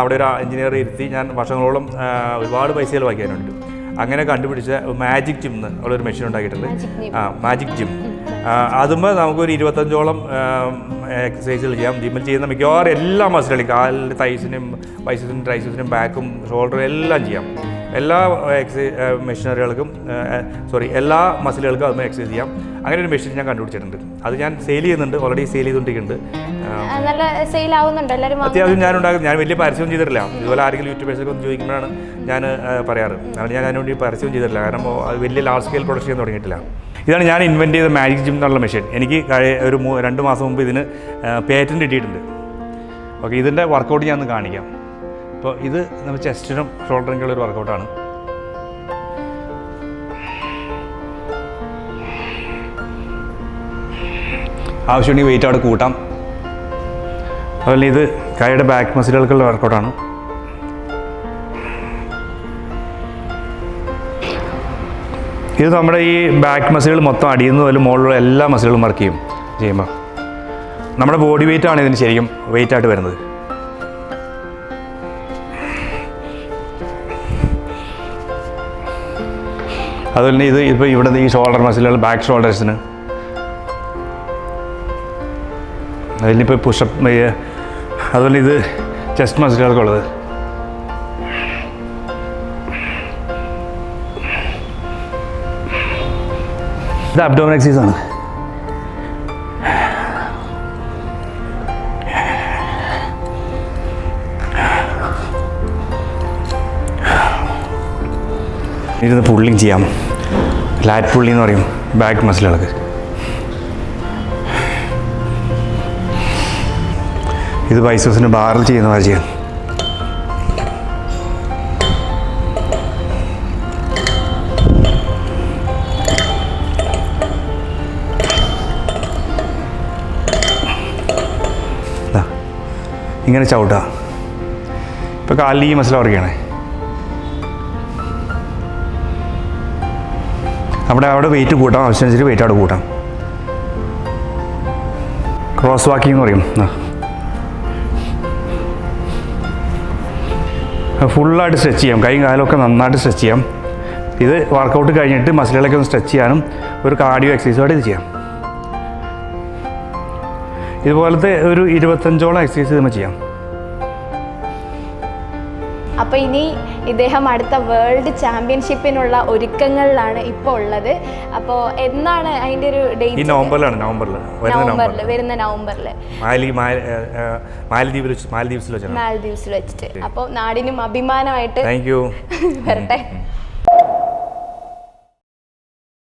Speaker 2: അവിടെ ഒരു എഞ്ചിനീയർ ഇരുത്തി ഞാൻ വർഷങ്ങളോളം ഒരുപാട് പൈസ ചിലവാക്കിയാനുണ്ട് അങ്ങനെ കണ്ടുപിടിച്ച മാജിക് ജിം എന്ന് ഉള്ളൊരു മെഷീൻ ഉണ്ടാക്കിയിട്ടുണ്ട്. ആ മാജിക് ജിം അതുമ്പോൾ നമുക്കൊരു ഇരുപത്തഞ്ചോളം എക്സസൈസുകൾ ചെയ്യാം. ജിമ്മിൽ ചെയ്യുന്ന മിക്കവാറും എല്ലാ മസിലുകളും കാലിന്റെ തൈസിനും വൈസസിനും ട്രൈസസിനും ബാക്കും ഷോൾഡറും എല്ലാം ചെയ്യാം. എല്ലാ എക്സൈ മെഷീനറികൾക്കും സോറി എല്ലാ മസിലുകൾക്കും അതുമ്പോൾ എക്സസൈസ് ചെയ്യാം. അങ്ങനെ ഒരു മെഷീൻ ഞാൻ കണ്ടുപിടിച്ചിട്ടുണ്ട്. അത് ഞാൻ സെയിൽ ചെയ്യുന്നുണ്ട് ഓൾറെഡി സെയിൽ ചെയ്തുകൊണ്ടിരിക്കുന്നുണ്ട്.
Speaker 1: നല്ല സെയിൽ ആവുന്നുണ്ട്. എല്ലാവരും?
Speaker 2: അത്യാവശ്യം ഞാൻ ഉണ്ടാകും ഞാൻ വലിയ പരസ്യം ചെയ്തിട്ടില്ല. ഇതുപോലെ ആരെങ്കിലും യൂട്യൂബേഴ്സൊക്കെ ഒന്ന് ചോദിക്കുമ്പോഴാണ് ഞാൻ പറയാറ്. കാരണം ഞാൻ അതിനുവേണ്ടി പരസ്യം ചെയ്തിട്ടില്ല. കാരണം അത് വലിയ ലാർജ് സ്കെയിൽ പ്രൊഡക്ഷൻ ചെയ്യാൻ തുടങ്ങിയിട്ടില്ല. ഇതാണ് ഞാൻ ഇൻവെന്റ് ചെയ്ത മാജിക് ജിം എന്നുള്ള മെഷീൻ എനിക്ക് ഒരു രണ്ട് മാസം മുമ്പ് ഇതിന് പേറ്റന്റ് കിട്ടിയിട്ടുണ്ട്. ഓക്കെ ഇതിന്റെ വർക്കൗട്ട് ഞാൻ ഒന്ന് കാണിക്കാം. ഇപ്പോൾ ഇത് നമ്മൾ ചെസ്റ്റിനും ഷോൾഡറിനുള്ള ഒരു വർക്കൗട്ടാണ്. ആവശ്യമുണ്ടെങ്കിൽ വെയിറ്റ് അവിടെ കൂട്ടാം. അതുപോലെ ഇത് കൈയുടെ ബാക്ക് മസിലുകൾക്കുള്ള വർക്കൗട്ടാണ് ഇത് നമ്മുടെ ഈ ബാക്ക് മസിലുകൾ മൊത്തം അടിയിൽ അതിൽ മുകളിലുള്ള എല്ലാ മസിലുകളും വർക്ക് ചെയ്യും ചെയ്യുമ്പോൾ. നമ്മുടെ ബോഡി വെയിറ്റ് ആണ് ഇതിന് ശരിക്കും വെയിറ്റ് ആയിട്ട് വരുന്നത്. അതുപോലെ ഇത് ഇപ്പോൾ ഇവിടെ ഈ ഷോൾഡർ മസിലുകൾ ബാക്ക് ഷോൾഡേഴ്സിന് അതിലിപ്പോൾ പുഷപ്പ് അതുപോലെ ഇത് ചെസ്റ്റ് മസിലുകൾക്കുള്ളത് ഇത് അബ്ഡോമിൻ എക്സസൈസ് ആണ്. ഇരുന്ന് പുള്ളിങ് ചെയ്യാം. ലാറ്റ് പുള്ളി എന്ന് പറയും. ബാക്ക് മസിലുകൾക്ക് ഇത് ബൈസസിന് ബാറിൽ ചെയ്യുന്ന ദാ, ഇങ്ങനെ ചവിട്ടുക ഇപ്പോൾ കാലിൽ ഈ മസിൽ വർക്കാണ് അവിടെ അവിടെ വെയിറ്റ് കൂട്ടാം ആവശ്യമനുസരിച്ച് വെയിറ്റ് അവിടെ കൂട്ടാം ക്രോസ് വാക്കിംഗ് എന്ന് പറയും. ഫുള്ളായിട്ട് സ്ട്രെച്ച് ചെയ്യാം. കൈയും കാലമൊക്കെ നന്നായിട്ട് സ്ട്രെച്ച് ചെയ്യാം. ഇത് വർക്കൗട്ട് കഴിഞ്ഞിട്ട് മസിലുകളൊക്കെ ഒന്ന് സ്ട്രെച്ച് ചെയ്യാനും ഒരു കാർഡിയോ എക്സസൈസുമായിട്ട് ഇത് ചെയ്യാം. ഇതുപോലത്തെ ഒരു ഇരുപത്തഞ്ചോളം എക്സസൈസ് നമ്മൾ ചെയ്യാം.
Speaker 1: അപ്പോൾ ഇനി ഇദ്ദേഹം അടുത്ത വേൾഡ് ചാമ്പ്യൻഷിപ്പിനുള്ള ഒരുക്കങ്ങളിലാണ് ഇപ്പോൾ ഉള്ളത്. അപ്പോൾ എന്നാണ് അതിന്റെ ഒരു ഡേറ്റ്
Speaker 2: നവംബറിലാണ് നവംബറിൽ വരുന്ന
Speaker 1: നവംബറിൽ വരുന്ന നവംബറിൽ
Speaker 2: മാലദ്വീപ്സിൽ
Speaker 1: വെച്ചിട്ട്. അപ്പോൾ നാടിനും അഭിമാനമായിട്ട് വരട്ടെ.